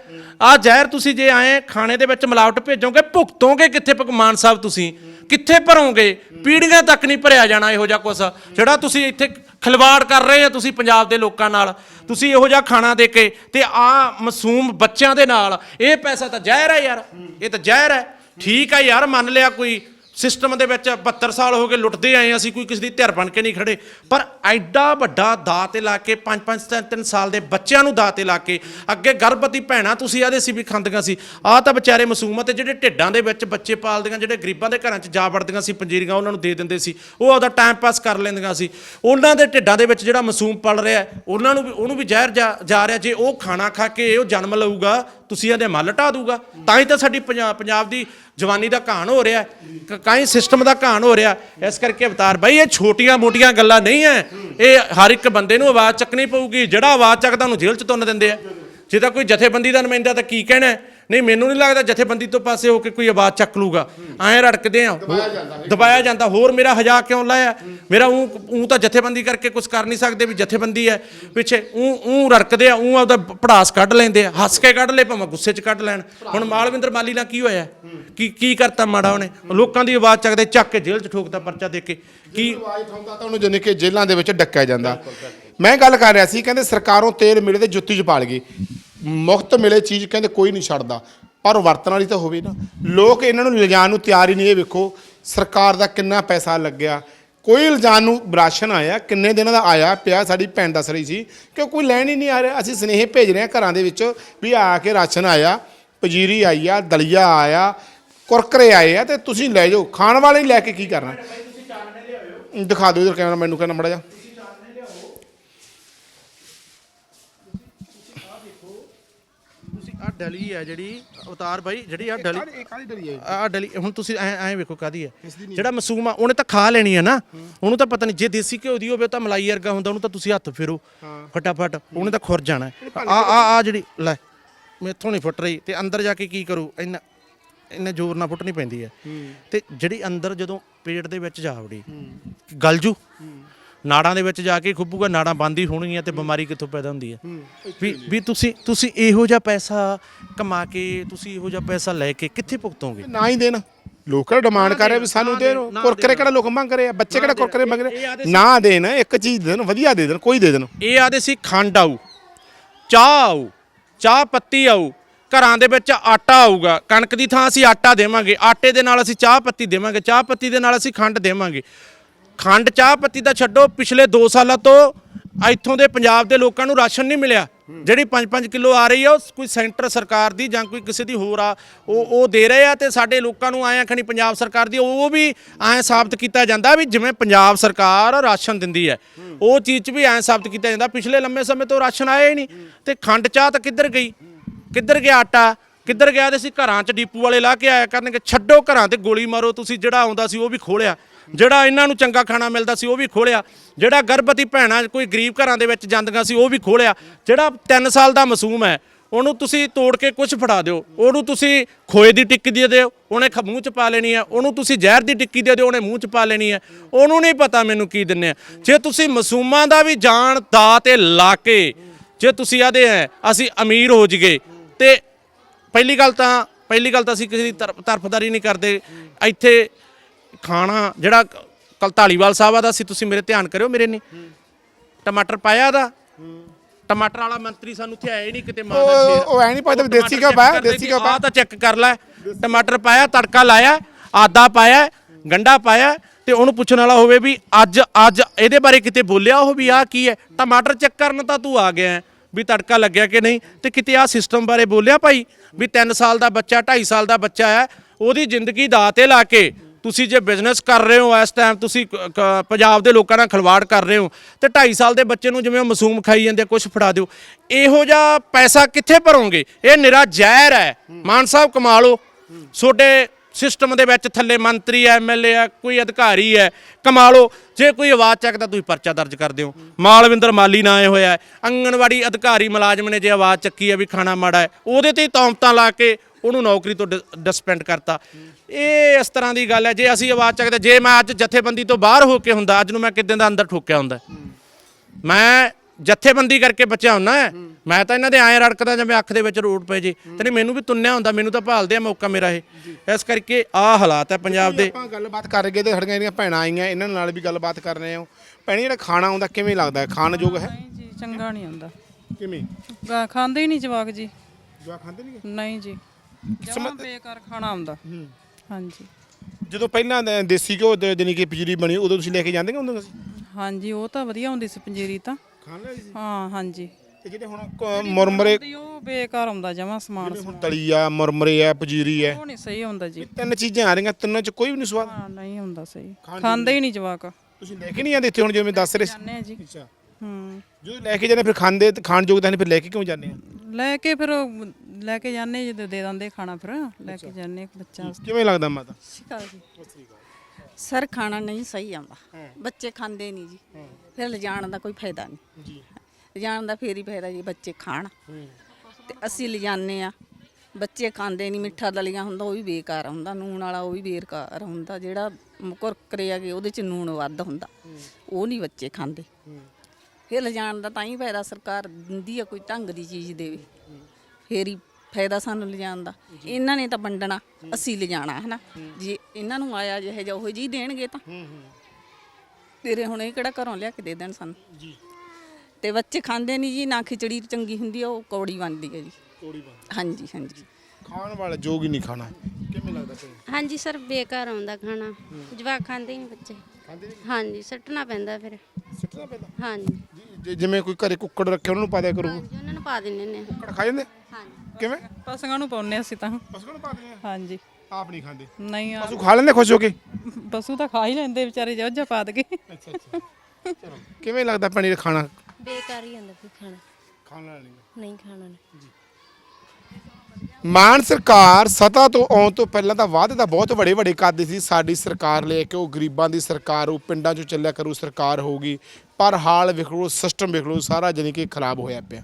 [SPEAKER 2] ਆ ਜ਼ਹਿਰ ਤੁਸੀਂ ਜੇ ਆਏ ਖਾਣੇ ਦੇ ਵਿੱਚ ਮਿਲਾਵਟ ਭੇਜੋਗੇ, ਭੁਗਤੋਗੇ ਕਿੱਥੇ ਭਗਵਾਨ ਸਾਹਿਬ ਤੁਸੀਂ? ਕਿੱਥੇ ਭਰੋਗੇ? ਪੀੜ੍ਹੀਆਂ ਤੱਕ ਨਹੀਂ ਭਰਿਆ ਜਾਣਾ ਇਹੋ ਜਿਹਾ ਕੁਛ। ਜਿਹੜਾ ਤੁਸੀਂ ਇੱਥੇ ਖਿਲਵਾੜ ਕਰ ਰਹੇ ਆ ਤੁਸੀਂ ਪੰਜਾਬ ਦੇ ਲੋਕਾਂ ਨਾਲ। ਤੁਸੀਂ ਇਹੋ ਜਿਹਾ ਖਾਣਾ ਦੇ ਕੇ, ਤੇ ਆ ਮਾਸੂਮ ਬੱਚਿਆਂ ਦੇ ਨਾਲ, ਇਹ ਪੈਸਾ ਤਾਂ ਜ਼ਹਿਰ ਹੈ ਯਾਰ, ਇਹ ਤਾਂ ਜ਼ਹਿਰ ਹੈ। ਠੀਕ ਹੈ ਯਾਰ, ਮੰਨ ਲਿਆ ਕੋਈ। ਸਿਸਟਮ ਦੇ ਵਿੱਚ 72 ਸਾਲ ਹੋ ਗਏ ਲੁੱਟਦੇ ਆਏ ਅਸੀਂ, ਕੋਈ ਕਿਸੇ ਦੀ ਧਿਰ ਬਣ ਕੇ ਨਹੀਂ ਖੜੇ। ਪਰ ਐਡਾ ਵੱਡਾ ਦਾ ਤੇ ਲਾ ਕੇ 5-5 3-3 ਸਾਲ ਦੇ ਬੱਚਿਆਂ ਨੂੰ ਦਾ ਤੇ ਲਾ ਕੇ, ਅੱਗੇ ਗਰਭਵਤੀ ਭੈਣਾਂ ਤੁਸੀਂ ਆਦੇ ਸੀ ਵੀ ਖਾਂਦੀਆਂ ਸੀ, ਆਹ ਤਾਂ ਵਿਚਾਰੇ ਮਾਸੂਮ ਤੇ ਜਿਹੜੇ ਢਿੱਡਾਂ ਦੇ ਵਿੱਚ ਬੱਚੇ ਪਾਲਦੀਆਂ, ਜਿਹੜੇ ਗਰੀਬਾਂ ਦੇ ਘਰਾਂ 'ਚ ਜਾ ਵੜਦੀਆਂ ਸੀ, ਪੰਜੀਰੀਆਂ ਉਹਨਾਂ ਨੂੰ ਦੇ ਦਿੰਦੇ ਸੀ, ਉਹ ਆਪਦਾ ਟਾਈਮ ਪਾਸ ਕਰ ਲੈਂਦੀਆਂ ਸੀ। ਉਹਨਾਂ ਦੇ ਢਿੱਡਾਂ ਦੇ ਵਿੱਚ ਜਿਹੜਾ ਮਾਸੂਮ ਪਲ ਰਿਹਾ ਉਹਨਾਂ ਨੂੰ ਵੀ, ਉਹਨੂੰ ਵੀ ਜ਼ਹਿਰ ਜਾ ਜਾ ਰਿਹਾ, ਜੇ ਉਹ ਖਾਣਾ ਖਾ ਕੇ ਉਹ ਜਨਮ ਲਊਗਾ, ਤੁਸੀਂ ਇਹਦੇ ਮੱਲ ਢਾ ਦੂਗਾ ਤਾਂ ਹੀ ਤਾਂ ਸਾਡੀ ਪੰਜਾਬ ਪੰਜਾਬ ਦੀ ਜਵਾਨੀ ਦਾ ਕਹਾਣ ਹੋ ਰਿਹਾ ਕਾਈ ਸਿਸਟਮ ਦਾ ਘਾਣ ਹੋ ਰਿਹਾ, ਇਸ ਕਰਕੇ ਅਵਤਾਰ ਬਾਈ, ਇਹ ਛੋਟੀਆਂ ਮੋਟੀਆਂ ਗੱਲਾਂ ਨਹੀਂ ਐ। ਇਹ ਹਰ ਇੱਕ ਬੰਦੇ ਨੂੰ ਆਵਾਜ਼ ਚੱਕਣੀ ਪਊਗੀ, ਜਿਹੜਾ ਆਵਾਜ਼ ਚੱਕਦਾ ਉਹਨੂੰ ਜੇਲ੍ਹ 'ਚ ਤੁੰਨ ਦਿੰਦੇ ਆ। ਜੇ ਤਾਂ ਕੋਈ ਜਥੇਬੰਦੀ ਦਾ ਨੁਮਾਇੰਦਾ ਤਾਂ ਕੀ ਕਹਿਣਾ ਨਹੀਂ ਮੈਨੂੰ ਨਹੀਂ ਲੱਗਦਾ ਜਥੇਬੰਦੀ ਤੋਂ ਪਾਸੇ ਹੋ ਕੇ ਕੋਈ ਆਵਾਜ਼ ਚੱਕ ਲੂਗਾ। ਐਂ ਰੜਕਦੇ ਆ। ਦਬਾਇਆ ਜਾਂਦਾ ਹੋਰ ਮੇਰਾ ਹਜਾ ਕਿਉਂ ਲਾਇਆ? ਮੇਰਾ ਉਹ ਤਾਂ ਜਥੇਬੰਦੀ ਕਰਕੇ ਕੁਝ ਕਰ ਨਹੀਂ ਸਕਦੇ ਵੀ ਜਥੇਬੰਦੀ ਹੈ। ਪਿੱਛੇ ਉਹ ਉਹ ਰੜਕਦੇ ਆ ਉਹ ਆਪਦਾ ਪੜਾਸ ਕੱਢ ਲੈਂਦੇ ਆ। ਹੱਸ ਕੇ ਕੱਢ ਲੈ ਭਾਵੇਂ ਗੁੱਸੇ 'ਚ ਕੱਢ ਲੈਣ। ਹੁਣ ਮਾਲਵਿੰਦਰ ਮਾਲੀ ਨਾਲ ਕੀ ਹੋਇਆ? ਕੀ ਕੀ ਕਰਤਾ ਮਾੜਾ ਉਹਨੇ? ਲੋਕਾਂ ਦੀ ਆਵਾਜ਼ ਚੱਕਦੇ ਚੱਕ ਕੇ ਜੇਲ੍ਹ 'ਚ ਠੋਕਦਾ ਪਰਚਾ ਦੇ ਕੇ। ਕੀ
[SPEAKER 1] ਆਵਾਜ਼ ਉਠਾਉਂਦਾ ਤਾਂ ਉਹਨੂੰ ਜਾਨੀ ਕਿ ਜੇਲ੍ਹਾਂ ਦੇ ਵਿੱਚ ਡੱਕਿਆ ਜਾਂਦਾ। ਮੈਂ ਗੱਲ ਕਰ ਰਿਹਾ ਸੀ ਕਹਿੰਦੇ ਸਰਕਾਰੋਂ ਤੇਲ ਮਿਲੇ ਤੇ ਜੁੱਤੀ 'ਚ ਪਾਲ ਗਈ ਮੁਫਤ ਮਿਲੇ ਚੀਜ਼ ਕਹਿੰਦੇ ਕੋਈ ਨਹੀਂ ਛੱਡਦਾ। ਪਰ ਵਰਤਣ ਵਾਲੀ ਤਾਂ ਹੋਵੇ ਨਾ। ਲੋਕ ਇਹਨਾਂ ਨੂੰ ਲਿਜਾਣ ਨੂੰ ਤਿਆਰ ਹੀ ਨਹੀਂ। ਇਹ ਵੇਖੋ, ਸਰਕਾਰ ਦਾ ਕਿੰਨਾ ਪੈਸਾ ਲੱਗਿਆ। ਕੋਈ ਲਿਜਾਣ ਨੂੰ ਰਾਸ਼ਨ ਆਇਆ, ਕਿੰਨੇ ਦਿਨਾਂ ਦਾ ਆਇਆ, ਪਿਆ ਸਾਡੀ ਭੈਣ ਦੱਸ ਰਹੀ ਸੀ ਕਿ ਕੋਈ ਲੈਣ ਹੀ ਨਹੀਂ ਆ ਰਿਹਾ। ਅਸੀਂ ਸਨੇਹ ਭੇਜ ਰਹੇ ਹਾਂ ਘਰਾਂ ਦੇ ਵਿੱਚ ਵੀ ਆ ਕੇ ਰਾਸ਼ਨ ਆਇਆ, ਪਜੀਰੀ ਆਈ ਆ, ਦਲੀਆ ਆਇਆ, ਕੁਰਕਰੇ ਆਏ ਆ ਤੇ ਤੁਸੀਂ ਲੈ ਜਾਓ। ਖਾਣ ਵਾਲੇ ਲੈ ਕੇ ਕੀ ਕਰਨਾ? ਦਿਖਾ ਦਿਓ ਇਧਰ ਕੈਮਰਾ ਮੈਨੂੰ ਕਹਿੰਦਾ ਮੜਾ ਜਾ
[SPEAKER 2] ਤੁਸੀਂ ਆ ਡਲੀ ਹੈ ਜਿਹੜੀ ਅਵਤਾਰ ਬਾਈ ਜਿਹੜੀ ਆ ਡਲੀ
[SPEAKER 1] ਇਹ ਕਾਹਦੀ ਡਰੀ ਹੈ
[SPEAKER 2] ਆ ਡਲੀ ਹੁਣ ਤੁਸੀਂ ਐ ਐ ਵੇਖੋ ਕਾਦੀ ਹੈ ਜਿਹੜਾ ਮਾਸੂਮ ਆ ਉਹਨੇ ਤਾਂ ਖਾ ਲੈਣੀ ਹੈ ਨਾ। ਉਹਨੂੰ ਤਾਂ ਪਤਾ ਨਹੀਂ ਜੇ ਦੇਸੀ ਘਿਓ ਦੀ ਹੋਵੇ ਤਾਂ ਮਲਾਈ ਵਰਗਾ ਹੁੰਦਾ ਉਹਨੂੰ ਤਾਂ ਤੁਸੀਂ ਹੱਥ ਫੇਰੋ। ਫਟਾਫਟ ਉਹਨੇ ਤਾਂ ਖੁਰ ਜਾਣਾ। ਆ ਆ ਆ ਜਿਹੜੀ ਲੈ ਮੈਥੋਂ ਨਹੀਂ ਫੁੱਟ ਰਹੀ। ਤੇ ਅੰਦਰ ਜਾ ਕੇ ਕੀ ਕਰੂ? ਇੰਨਾ ਇੰਨੇ ਜ਼ੋਰ ਨਾਲ ਪੁੱਟਣੀ ਪੈਂਦੀ ਹੈ। ਤੇ ਜਿਹੜੀ ਅੰਦਰ ਜਦੋਂ ਪੇਟ ਦੇ ਵਿੱਚ ਜਾ ਵੜੀ ਗਲਜੂ ਨਾੜਾਂ ਦੇ ਵਿੱਚ ਜਾ ਕੇ ਖੁੱਬੂਗਾ ਨਾੜਾਂ ਬੰਦ ਹੀ ਹੋਣਗੀਆਂ ਤੇ ਬਿਮਾਰੀ ਕਿੱਥੋਂ ਪੈਦਾ ਹੁੰਦੀ ਹੈ? ਵੀ ਵੀ ਤੁਸੀਂ ਤੁਸੀਂ ਇਹੋ ਜਿਹਾ ਪੈਸਾ ਕਮਾ ਕੇ ਤੁਸੀਂ ਇਹੋ ਜਿਹਾ ਪੈਸਾ ਲੈ ਕੇ ਕਿੱਥੇ ਭੁਗਤੋਗੇ?
[SPEAKER 1] ਨਾ ਹੀ ਦੇਣ। ਲੋਕਾਂ ਡਿਮਾਂਡ ਕਰ ਰਹੇ ਵੀ ਸਾਨੂੰ ਦੇਣ ਕੁਰਕਰੇ ਕਿਹੜਾ ਲੋਕ ਮੰਗ ਰਹੇ ਆ? ਬੱਚੇ ਕਿਹੜਾ ਕੁਰਕਰੇ ਮੰਗ ਰਹੇ ਨਾ ਦੇਣ ਇੱਕ ਚੀਜ਼ ਦੇਣ ਵਧੀਆ ਦੇ ਦੇਣ ਕੋਈ ਦੇ ਦੇਣ।
[SPEAKER 2] ਇਹ ਆਦੇ ਸੀ ਖੰਡ ਆਊ ਚਾਹ ਆਊ ਚਾਹ ਪੱਤੀ ਆਊ ਘਰਾਂ ਦੇ ਵਿੱਚ ਆਟਾ ਆਊਗਾ। ਕਣਕ ਦੀ ਥਾਂ ਅਸੀਂ ਆਟਾ ਦੇਵਾਂਗੇ ਆਟੇ ਦੇ ਨਾਲ ਅਸੀਂ ਚਾਹ ਪੱਤੀ ਦੇਵਾਂਗੇ ਚਾਹ ਪੱਤੀ ਦੇ ਨਾਲ ਅਸੀਂ ਖੰਡ ਦੇਵਾਂਗੇ। ਖੰਡ ਚਾਹ ਪੱਤੀ ਦਾ ਛੱਡੋ, ਪਿਛਲੇ 2 ਸਾਲਾਂ ਤੋਂ ਇੱਥੋਂ ਦੇ ਪੰਜਾਬ ਦੇ ਲੋਕਾਂ ਨੂੰ ਰਾਸ਼ਨ ਨਹੀਂ ਮਿਲਿਆ। ਜਿਹੜੀ 5-5 ਕਿਲੋ ਆ ਰਹੀ ਆ, ਉਹ ਕੋਈ ਸੈਂਟਰ ਸਰਕਾਰ ਦੀ ਜਾਂ ਕੋਈ ਕਿਸੇ ਦੀ ਹੋਰ ਆ, ਉਹ ਉਹ ਦੇ ਰਹੇ ਆ ਤੇ ਸਾਡੇ ਲੋਕਾਂ ਨੂੰ ਆਇਆ ਖਣੀ ਪੰਜਾਬ ਸਰਕਾਰ ਦੀ, ਉਹ ਵੀ ਐਂ ਸਾਬਤ ਕੀਤਾ ਜਾਂਦਾ ਵੀ ਜਿਵੇਂ ਪੰਜਾਬ ਸਰਕਾਰ ਰਾਸ਼ਨ ਦਿੰਦੀ ਹੈ। ਉਹ ਚੀਜ਼ 'ਚ ਵੀ ਐਂ ਸਾਬਤ ਕੀਤਾ ਜਾਂਦਾ, ਪਿਛਲੇ ਲੰਮੇ ਸਮੇਂ ਤੋਂ ਰਾਸ਼ਨ ਆਇਆ ਹੀ ਨਹੀਂ। ਤੇ ਖੰਡ ਚਾਹ ਤਾਂ ਕਿੱਧਰ ਗਈ? ਕਿੱਧਰ ਗਿਆ ਆਟਾ? ਕਿੱਧਰ ਗਿਆ ਤੇ ਅਸੀਂ ਘਰਾਂ 'ਚ ਡੀਪੂ ਵਾਲੇ ਲਾ ਕੇ ਆਇਆ ਕਰਨਗੇ, ਛੱਡੋ ਘਰਾਂ ਤੇ ਗੋਲੀ ਮਾਰੋ, ਤੁਸੀਂ ਜਿਹੜਾ ਆਉਂਦਾ ਸੀ ਉਹ ਵੀ ਖੋਲਿਆ। ਜਿਹੜਾ ਇਹਨਾਂ ਨੂੰ ਚੰਗਾ ਖਾਣਾ ਮਿਲਦਾ ਸੀ ਉਹ ਵੀ ਖੋਲਿਆ। ਜਿਹੜਾ ਗਰਭਵਤੀ ਭੈਣਾਂ, ਕੋਈ ਗਰੀਬ ਘਰਾਂ ਦੇ ਵਿੱਚ ਜਾਂਦੀਆਂ ਸੀ ਉਹ ਵੀ ਖੋਲਿਆ। ਜਿਹੜਾ 3 ਸਾਲ ਦਾ ਮਾਸੂਮ ਹੈ, ਉਹਨੂੰ ਤੁਸੀਂ ਤੋੜ ਕੇ ਕੁਝ ਫੜਾ ਦਿਓ। ਉਹਨੂੰ ਤੁਸੀਂ ਖੋਏ ਦੀ ਟਿੱਕੀ ਦੇ ਦਿਓ, ਉਹਨੇ ਮੂੰਹ 'ਚ ਪਾ ਲੈਣੀ ਹੈ। ਉਹਨੂੰ ਤੁਸੀਂ ਜ਼ਹਿਰ ਦੀ ਟਿੱਕੀ ਦੇ ਦਿਓ, ਉਹਨੇ ਮੂੰਹ 'ਚ ਪਾ ਲੈਣੀ ਹੈ। ਉਹਨੂੰ ਨਹੀਂ ਪਤਾ ਮੈਨੂੰ ਕੀ ਦਿੰਨੇ ਆ। ਜੇ ਤੁਸੀਂ ਮਾਸੂਮਾਂ ਦਾ ਵੀ ਜਾਨ ਦਾ ਤੇ ਲਾ ਕੇ, ਜੇ ਤੁਸੀਂ ਆਦੇ ਹੈ ਅਸੀਂ ਅਮੀਰ ਹੋ ਜਗੇ ਤੇ ਪਹਿਲੀ ਗੱਲ ਤਾਂ ਪਹਿਲੀ ਗੱਲ ਤਾਂ ਅਸੀਂ ਕਿਸੇ ਦੀ ਤਰਫ- ਤਰਫਦਾਰੀ ਨਹੀਂ ਕਰਦੇ। ਇੱਥੇ ਖਾਣਾ ਜਿਹੜਾ ਕ- ਕੱਲ ਢਾਲੀਵਾਲ ਸਾਹਿਬ ਆ ਦਾ ਸੀ ਤੁਸੀਂ ਮੇਰੇ ਧਿਆਨ ਕਰਿਓ ਮੇਰੇ ਨਹੀਂ। ਟਮਾਟਰ ਪਾਇਆ ਦਾ ਟਮਾਟਰ ਵਾਲਾ ਮੰਤਰੀ ਸਾਨੂੰ ਇੱਥੇ ਆਇਆ ਹੀ ਨਹੀਂ ਕਿਤੇ ਮਾਂ ਦਾ
[SPEAKER 1] ਉਹ ਐ ਨਹੀਂ ਪਤਾ ਦੇਸੀ ਘਾ ਪਾਇਆ ਦੇਸੀ
[SPEAKER 2] ਆ
[SPEAKER 1] ਪਾਇਆ।
[SPEAKER 2] ਤਾਂ ਚੈੱਕ ਕਰ ਲੈ। ਟਮਾਟਰ ਪਾਇਆ ਤੜਕਾ ਲਾਇਆ ਆਦਾ ਪਾਇਆ ਗੰਡਾ ਪਾਇਆ ਤੇ ਉਹਨੂੰ ਪੁੱਛਣ ਵਾਲਾ ਹੋਵੇ ਵੀ ਅੱਜ ਅੱਜ ਇਹਦੇ ਬਾਰੇ ਕਿਤੇ ਬੋਲਿਆ ਉਹ ਵੀ ਆ ਕੀ ਹੈ? ਟਮਾਟਰ ਚੈੱਕ ਕਰਨ ਤਾਂ ਤੂੰ ਆ ਗਿਆ ਵੀ ਤੜਕਾ ਲੱਗਿਆ ਕਿ ਨਹੀਂ? ਤੇ ਕਿਤੇ ਆ ਸਿਸਟਮ ਬਾਰੇ ਬੋਲਿਆ ਭਾਈ ਵੀ 3 ਸਾਲ ਦਾ ਬੱਚਾ 2.5 ਸਾਲ ਦਾ ਬੱਚਾ ਹੈ, ਉਹਦੀ ਜ਼ਿੰਦਗੀ ਦਾ ਤੇ ਲਾ ਕੇ ਤੁਸੀਂ ਜੇ ਬਿਜ਼ਨਸ ਕਰ ਰਹੇ ਹੋ ਇਸ ਟਾਈਮ ਤੁਸੀਂ ਪੰਜਾਬ ਦੇ ਲੋਕਾਂ ਨਾਲ ਖਿਲਵਾੜ ਕਰ ਰਹੇ ਹੋ, ਤੇ 2.5 ਸਾਲ ਦੇ ਬੱਚੇ ਨੂੰ ਜਿਵੇਂ ਉਹ ਮਾਸੂਮ ਖਾਈ ਜਾਂਦੇ ਕੁਝ ਫੜਾ ਦਿਓ। ਇਹੋ ਜਿਹਾ ਪੈਸਾ ਕਿੱਥੇ ਭਰੋਗੇ? ਇਹ ਨਿਰਾ ਜ਼ਹਿਰ ਹੈ। ਮਾਨ ਸਾਹਿਬ ਕਮਾ ਲਓ ਤੁਹਾਡੇ ਸਿਸਟਮ ਦੇ ਵਿੱਚ ਥੱਲੇ ਮੰਤਰੀ ਐ ਐਮਐਲਏ ਐ, ਕੋਈ ਅਧਿਕਾਰੀ ਐ ਕਮਾਲੋ ਜੇ ਕੋਈ ਆਵਾਜ਼ ਚੱਕਦਾ ਤੁਸੀਂ ਪਰਚਾ ਦਰਜ ਕਰਦੇ ਹੋ ਮਾਲਵਿੰਦਰ ਮਾਲੀ ਨਾਂ ਆਏ ਹੋਇਆ ਹੈ। ਆਂਗਣਵਾੜੀ ਅਧਿਕਾਰੀ ਮੁਲਾਜ਼ਮ ਨੇ ਜੇ ਆਵਾਜ਼ ਚੱਕੀ ਹੈ ਵੀ ਖਾਣਾ ਮਾੜਾ ਹੈ ਉਹਦੇ ਤੇ ਹੀ ਤੌਮਤਾਂ ਲਾ ਕੇ ਉਹਨੂੰ ਨੌਕਰੀ ਤੋਂ ਡਿਸਪੈਂਡ ਕਰਤਾ। ਇਹ ਇਸ ਤਰ੍ਹਾਂ ਦੀ ਗੱਲ ਹੈ ਜੇ ਅਸੀਂ ਆਵਾਜ਼ ਚੱਕਦੇ, ਜੇ ਮੈਂ ਅੱਜ ਜਥੇਬੰਦੀ ਤੋਂ ਬਾਹਰ ਹੋ ਕੇ ਹੁੰਦਾ, ਅੱਜ ਨੂੰ ਮੈਂ ਕਿਦਾਂ ਦਾ ਅੰਦਰ ਠੋਕਿਆ ਹੁੰਦਾ। ਮੈਂ ਜਥੇਬੰਦੀ ਕਰਕੇ ਬਚਿਆ ਹੁੰਨਾ ਮੈਂ ਤਾਂ ਇਹਨਾਂ ਦੇ ਐਂ ਰੜਕਦਾ ਜਿਵੇਂ ਅੱਖ ਦੇ ਵਿੱਚ ਰੋਡ ਪਏ ਜੇ। ਤੇ ਨਹੀਂ ਮੈਨੂੰ ਵੀ ਤੁੰਨਿਆ ਹੁੰਦਾ ਮੈਨੂੰ ਤਾਂ ਭਾਲਦੇ ਆ ਮੌਕਾ ਮੇਰਾ ਇਹ। ਇਸ ਕਰਕੇ ਆਹ ਹਾਲਾਤ ਹੈ ਪੰਜਾਬ ਦੇ।
[SPEAKER 1] ਆਪਾਂ ਗੱਲਬਾਤ ਕਰ ਗਏ ਤੇ ਸਾਡੀਆਂ ਜਿਹੜੀਆਂ ਭੈਣਾਂ ਆਈਆਂ ਇਹਨਾਂ ਨਾਲ ਵੀ ਗੱਲਬਾਤ ਕਰ ਰਹੇ ਹਾਂ। ਭੈਣੀ ਜਿਹੜਾ ਖਾਣਾ ਆਉਂਦਾ ਕਿਵੇਂ ਲੱਗਦਾ? ਹੈ ਖਾਣ ਯੋਗ ਹੈ?
[SPEAKER 3] ਨਹੀਂ ਜੀ ਚੰਗਾ ਨਹੀਂ ਹੁੰਦਾ
[SPEAKER 1] ਕਿਵੇਂ?
[SPEAKER 3] ਗਾ- ਖਾਂਦੇ ਹੀ ਨਹੀਂ ਜਵਾਕ ਜੀ।
[SPEAKER 1] ਜਵਾ ਖਾਂਦੇ ਨਹੀਂ
[SPEAKER 3] ਨਹੀਂ ਜੀ। ਜਮਾ ਬੇਕਾਰ ਖਾਣਾ ਆਉਂਦਾ। ਹਾਂਜੀ।
[SPEAKER 1] ਜਦੋਂ ਪਹਿਲਾਂ ਦੇਸੀ ਘਿਓ ਦੇ ਜਾਨੀ ਕਿ ਪਜੀਰੀ ਬਣੀ ਉਦੋਂ ਤੁਸੀਂ ਲੈ ਕੇ ਜਾਂਦੇ ਹੁੰਦੇ ਸੀ
[SPEAKER 3] ਹਾਂਜੀ ਉਹ ਤਾਂ ਵਧੀਆ ਹੁੰਦੀ ਸੀ ਪੰਜੀਰੀ ਤਾਂ।
[SPEAKER 1] ਖਾਣ ਲਈ ਸੀ?
[SPEAKER 3] ਹਾਂ ਹਾਂਜੀ।
[SPEAKER 1] ਤੇ ਜਿਹੜੇ ਹੁਣ ਕ- ਮੁਰਮਰੇ
[SPEAKER 3] ਤੇ ਉਹ ਬੇਕਾਰ ਆਉਂਦਾ ਜਮਾ ਸਮਾਨ
[SPEAKER 1] ਹੁਣ ਤਲੀ ਆ ਮੁਰਮਰੇ ਆ ਪਜੀਰੀ ਆ।
[SPEAKER 3] ਉਹ ਨਹੀਂ ਸਹੀ ਹੁੰਦਾ ਜੀ।
[SPEAKER 1] ਤਿੰਨ ਚੀਜ਼ਾਂ ਆ ਰਹੀਆਂ ਤਿੰਨਾਂ ਚ ਕੋਈ ਵੀ ਨਹੀਂ ਸਵਾਦ।
[SPEAKER 3] ਹਾਂ ਨਹੀਂ ਹੁੰਦਾ ਸਹੀ। ਖਾਂਦੇ ਹੀ ਨਹੀਂ ਜਵਾਕ।
[SPEAKER 1] ਤੁਸੀਂ ਲੈ ਕੇ ਨਹੀਂ ਜਾਂਦੇ ਇੱਥੇ ਹੁਣ ਜਿਵੇਂ ਦੱਸ ਰਹੇ ਸੀ।
[SPEAKER 3] ਜਾਂਦੇ ਆ ਜੀ।
[SPEAKER 1] ਅੱਛਾ।
[SPEAKER 3] ਹੂੰ।
[SPEAKER 1] ਜਦੋਂ ਲੈ ਕੇ ਜਾਂਦੇ ਫਿਰ ਖਾਂਦੇ ਤੇ ਖਾਣ ਯੋਗ ਤਾਂ ਨਹੀਂ ਫਿਰ ਲੈ ਕੇ ਕਿਉਂ ਜਾਂਦੇ ਆ?
[SPEAKER 3] ਲੈ ਕੇ ਫਿਰ ਉਹ ਲੈ ਕੇ ਜਾਂਦੇ ਜਦੋਂ ਦੇ ਦਿੰਦੇ ਖਾਣਾ ਫਿਰ। ਲੈ ਕੇ ਜਾਂਦੇ ਬੱਚਾ।
[SPEAKER 1] ਕਿਵੇਂ ਲੱਗਦਾ ਮਾਤਾ?
[SPEAKER 4] ਸ਼ਿਕਾਰ ਜੀ। ਸਰ ਖਾਣਾ ਨਹੀਂ ਸਹੀ ਆਉਂਦਾ। ਬੱਚੇ ਖਾਂਦੇ ਨਹੀਂ ਜੀ। ਫਿਰ ਲਿਜਾਣ ਦਾ ਕੋਈ ਫਾਇਦਾ ਨਹੀਂ।
[SPEAKER 1] ਜੀ।
[SPEAKER 4] ਲਿਜਾਣ ਦਾ ਫੇਰ ਹੀ ਫਾਇਦਾ ਜੀ ਬੱਚੇ ਖਾਣ। ਤੇ ਅਸੀਂ ਲਿਜਾਨੇ ਆ ਬੱਚੇ ਖਾਂਦੇ ਨਹੀਂ ਮਿੱਠਾ ਦਲੀਆ ਹੁੰਦਾ ਉਹ ਵੀ ਬੇਕਾਰ ਹੁੰਦਾ। ਨੂਣ ਵਾਲਾ ਉਹ ਵੀ ਬੇਕਾਰ ਹੁੰਦਾ। ਜਿਹੜਾ ਕੁਰਕਰੇ ਆਗੇ ਉਹਦੇ ਚ ਨੂਣ ਵੱਧ ਹੁੰਦਾ। ਉਹ ਨਹੀਂ ਬੱਚੇ ਖਾਂਦੇ। ਫਿਰ ਲਿਜਾਣ ਦਾ ਤਾਂ ਹੀ ਫਾਇਦਾ ਸਰਕਾਰ ਦਿੰਦੀ ਆ ਕੋਈ ਢੰਗ ਦੀ ਚੀਜ਼ ਦੇਵੇ। ਫੇਰ ਹੀ ਫਾਇਦਾ ਸਾਨੂੰ ਲਿਜਾਣ ਦਾ। ਇਹਨਾਂ ਨੇ ਤਾਂ ਵੰਡਣਾ ਅਸੀਂ ਲਿਜਾਣਾ ਹਨਾ? ਜੇ ਇਹਨਾਂ ਨੂੰ ਆਇਆ ਜਿਹੇ ਜਿਹਾ ਉਹ ਜੀ ਦੇਣਗੇ ਤਾਂ। ਤੇਰੇ ਹੁਣ ਇਹ ਕਿਹੜਾ ਘਰੋਂ ਲਿਆ ਕੇ ਦੇ ਦੇਣ ਸਾਨੂੰ?
[SPEAKER 1] ਜੀ।
[SPEAKER 4] ਤੇ ਬੱਚੇ ਖਾਂਦੇ ਨਹੀਂ ਜੀ ਨਾ ਖਿਚੜੀ ਚੰਗੀ ਹੁੰਦੀ ਆ ਉਹ ਕੌੜੀ ਬਣਦੀ ਹੈ ਜੀ।
[SPEAKER 1] ਤੋੜੀ ਬੰਦ
[SPEAKER 4] ਹਾਂਜੀ ਹਾਂਜੀ।
[SPEAKER 1] ਖਾਣ ਵਾਲਾ ਯੋਗ ਹੀ ਨਹੀਂ ਖਾਣਾ। ਕਿਵੇਂ ਲੱਗਦਾ ਭੈਣੀ
[SPEAKER 5] ਹਾਂਜੀ ਸਰ ਬੇਕਾਰ ਆਉਂਦਾ ਖਾਣਾ। ਜਵਾਕ ਖਾਂਦੇ ਹੀ ਨਹੀਂ ਬੱਚੇ।
[SPEAKER 1] ਖਾਂਦੇ ਨਹੀਂ
[SPEAKER 5] ਹਾਂਜੀ ਸੱਟਣਾ ਪੈਂਦਾ ਫਿਰ।
[SPEAKER 1] ਸਿੱਟਣਾ ਪੈਂਦਾ?
[SPEAKER 5] ਹਾਂਜੀ।
[SPEAKER 1] ਜੀ, ਜੇ- ਜਿਵੇਂ ਕੋਈ ਘਰੇ ਕੁੱਕੜ ਰੱਖਿਆ ਉਹਨਾਂ ਨੂੰ ਪਾ ਦਿਆ ਕਰੂ।
[SPEAKER 5] ਹਾਂਜੀ ਉਹਨਾਂ ਨੂੰ ਪਾ ਦਿੰਦੇ ਨੇ।
[SPEAKER 1] ਕੁੱਕੜ ਖਾ ਜਾਂਦੇ? ਕਿਵੇਂ?
[SPEAKER 3] ਪਸ਼ੂਆਂ ਨੂੰ ਪਾਉਂਦੇ ਅਸੀਂ ਤਾਂ।
[SPEAKER 1] ਪਸ਼ੂ ਨੂੰ ਪਾ ਦਿੰਦੇ ਆ?
[SPEAKER 3] ਹਾਂਜੀ।
[SPEAKER 1] ਆਪ ਨਹੀਂ ਖਾਂਦੇ?
[SPEAKER 3] ਨਹੀਂ ਆ।
[SPEAKER 1] ਪਸ਼ੂ ਖਾ ਲੈਂਦੇ ਖੁਸ਼ ਹੋ ਕੇ?
[SPEAKER 3] ਪਸ਼ੂ ਤਾਂ ਖਾ ਹੀ ਲੈਂਦੇ ਵਿਚਾਰੇ ਜੱਜਾ ਪਾ ਦਗੇ।
[SPEAKER 1] ਅੱਛਾ ਅੱਛਾ। ਚਲੋ ਕਿਵੇਂ ਲੱਗਦਾ ਪਨੀਰ ਖਾਣਾ?
[SPEAKER 5] ਬੇਕਾਰ ਹੀ ਆਉਂਦਾ ਫਿਰ ਖਾਣਾ।
[SPEAKER 1] ਖਾਣ ਨਹੀਂ
[SPEAKER 5] ਨਹੀਂ ਖਾਣਾ ਨਹੀਂ
[SPEAKER 1] ਮਾਨ ਸਰਕਾਰ ਸਤਾ ਤੋਂ ਆਉਣ ਤੋਂ ਪਹਿਲਾਂ ਤਾਂ ਵਾਅਦੇ ਤਾਂ ਬਹੁਤ ਵੱਡੇ ਵੱਡੇ ਕਰਦੀ ਸੀ ਸਾਡੀ ਸਰਕਾਰ ਲੈ ਕੇ ਉਹ ਗਰੀਬਾਂ ਦੀ ਸਰਕਾਰ ਉਹ ਪਿੰਡਾਂ 'ਚੋਂ ਚੱਲਿਆ ਕਰੂ ਸਰਕਾਰ ਹੋਊਗੀ ਪਰ ਹਾਲ ਵੇਖ ਲਓ ਸਿਸਟਮ ਵੇਖ ਲਓ ਸਾਰਾ ਜਾਨੀ ਕਿ ਖਰਾਬ ਹੋਇਆ ਪਿਆ।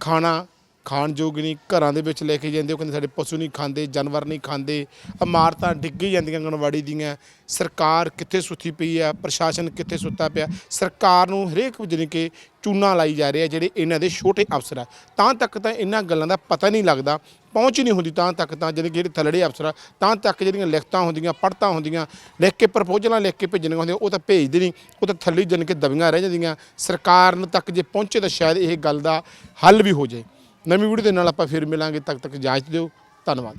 [SPEAKER 1] ਖਾਣਾ ਖਾਣਯੋਗ ਨਹੀਂ, ਘਰਾਂ ਦੇ ਵਿੱਚ ਲੈ ਕੇ ਜਾਂਦੇ, ਉਹ ਕਹਿੰਦੇ ਸਾਡੇ ਪਸ਼ੂ ਨਹੀਂ ਖਾਂਦੇ, ਜਾਨਵਰ ਨਹੀਂ ਖਾਂਦੇ, ਇਮਾਰਤਾਂ ਡਿੱਗੀ ਜਾਂਦੀਆਂ ਆਂਗਣਵਾੜੀ ਦੀਆਂ, ਸਰਕਾਰ ਕਿੱਥੇ ਸੁੱਤੀ ਪਈ ਆ, ਪ੍ਰਸ਼ਾਸਨ ਕਿੱਥੇ ਸੁੱਤਾ ਪਿਆ, ਸਰਕਾਰ ਨੂੰ ਹਰੇਕ ਜਾਣੀ ਕਿ ਚੂਨਾ ਲਾਈ ਜਾ ਰਿਹਾ ਜਿਹੜੇ ਇਹਨਾਂ ਦੇ ਛੋਟੇ ਅਫਸਰ ਆ। ਤਾਂ ਤੱਕ ਤਾਂ ਇਹਨਾਂ ਗੱਲਾਂ ਦਾ ਪਤਾ ਨਹੀਂ ਲੱਗਦਾ, ਪਹੁੰਚ ਨਹੀਂ ਹੁੰਦੀ ਤਾਂ ਤੱਕ ਤਾਂ ਜਿਹੜੇ ਜਿਹੜੇ ਥੱਲੜੇ ਅਫਸਰ ਆ, ਤਾਂ ਤੱਕ ਜਿਹੜੀਆਂ ਲਿਖਤਾਂ ਹੁੰਦੀਆਂ ਪੜਤਾਂ ਹੁੰਦੀਆਂ, ਲਿਖ ਕੇ ਪ੍ਰਪੋਜ਼ਲਾਂ ਲਿਖ ਕੇ ਭੇਜਣੀਆਂ ਹੁੰਦੀਆਂ, ਉਹ ਤਾਂ ਭੇਜਦੇ ਨਹੀਂ, ਉਹ ਤਾਂ ਥੱਲੇ ਜਨ ਕੇ ਦਬੀਆਂ ਰਹਿ ਜਾਂਦੀਆਂ। ਸਰਕਾਰ ਨੂੰ ਤੱਕ ਜੇ ਪਹੁੰਚੇ ਤਾਂ ਸ਼ਾਇਦ ਇਹ ਗੱਲ ਦਾ ਹੱਲ ਵੀ ਹੋ ਜਾਏ। ਨਵੀਂ ਵੀਡੀਓ ਦੇ ਨਾਲ ਆਪਾਂ ਫਿਰ ਮਿਲਾਂਗੇ। ਤੱਕ ਤੱਕ ਇਜਾਜ਼ਤ ਦਿਓ। ਧੰਨਵਾਦ।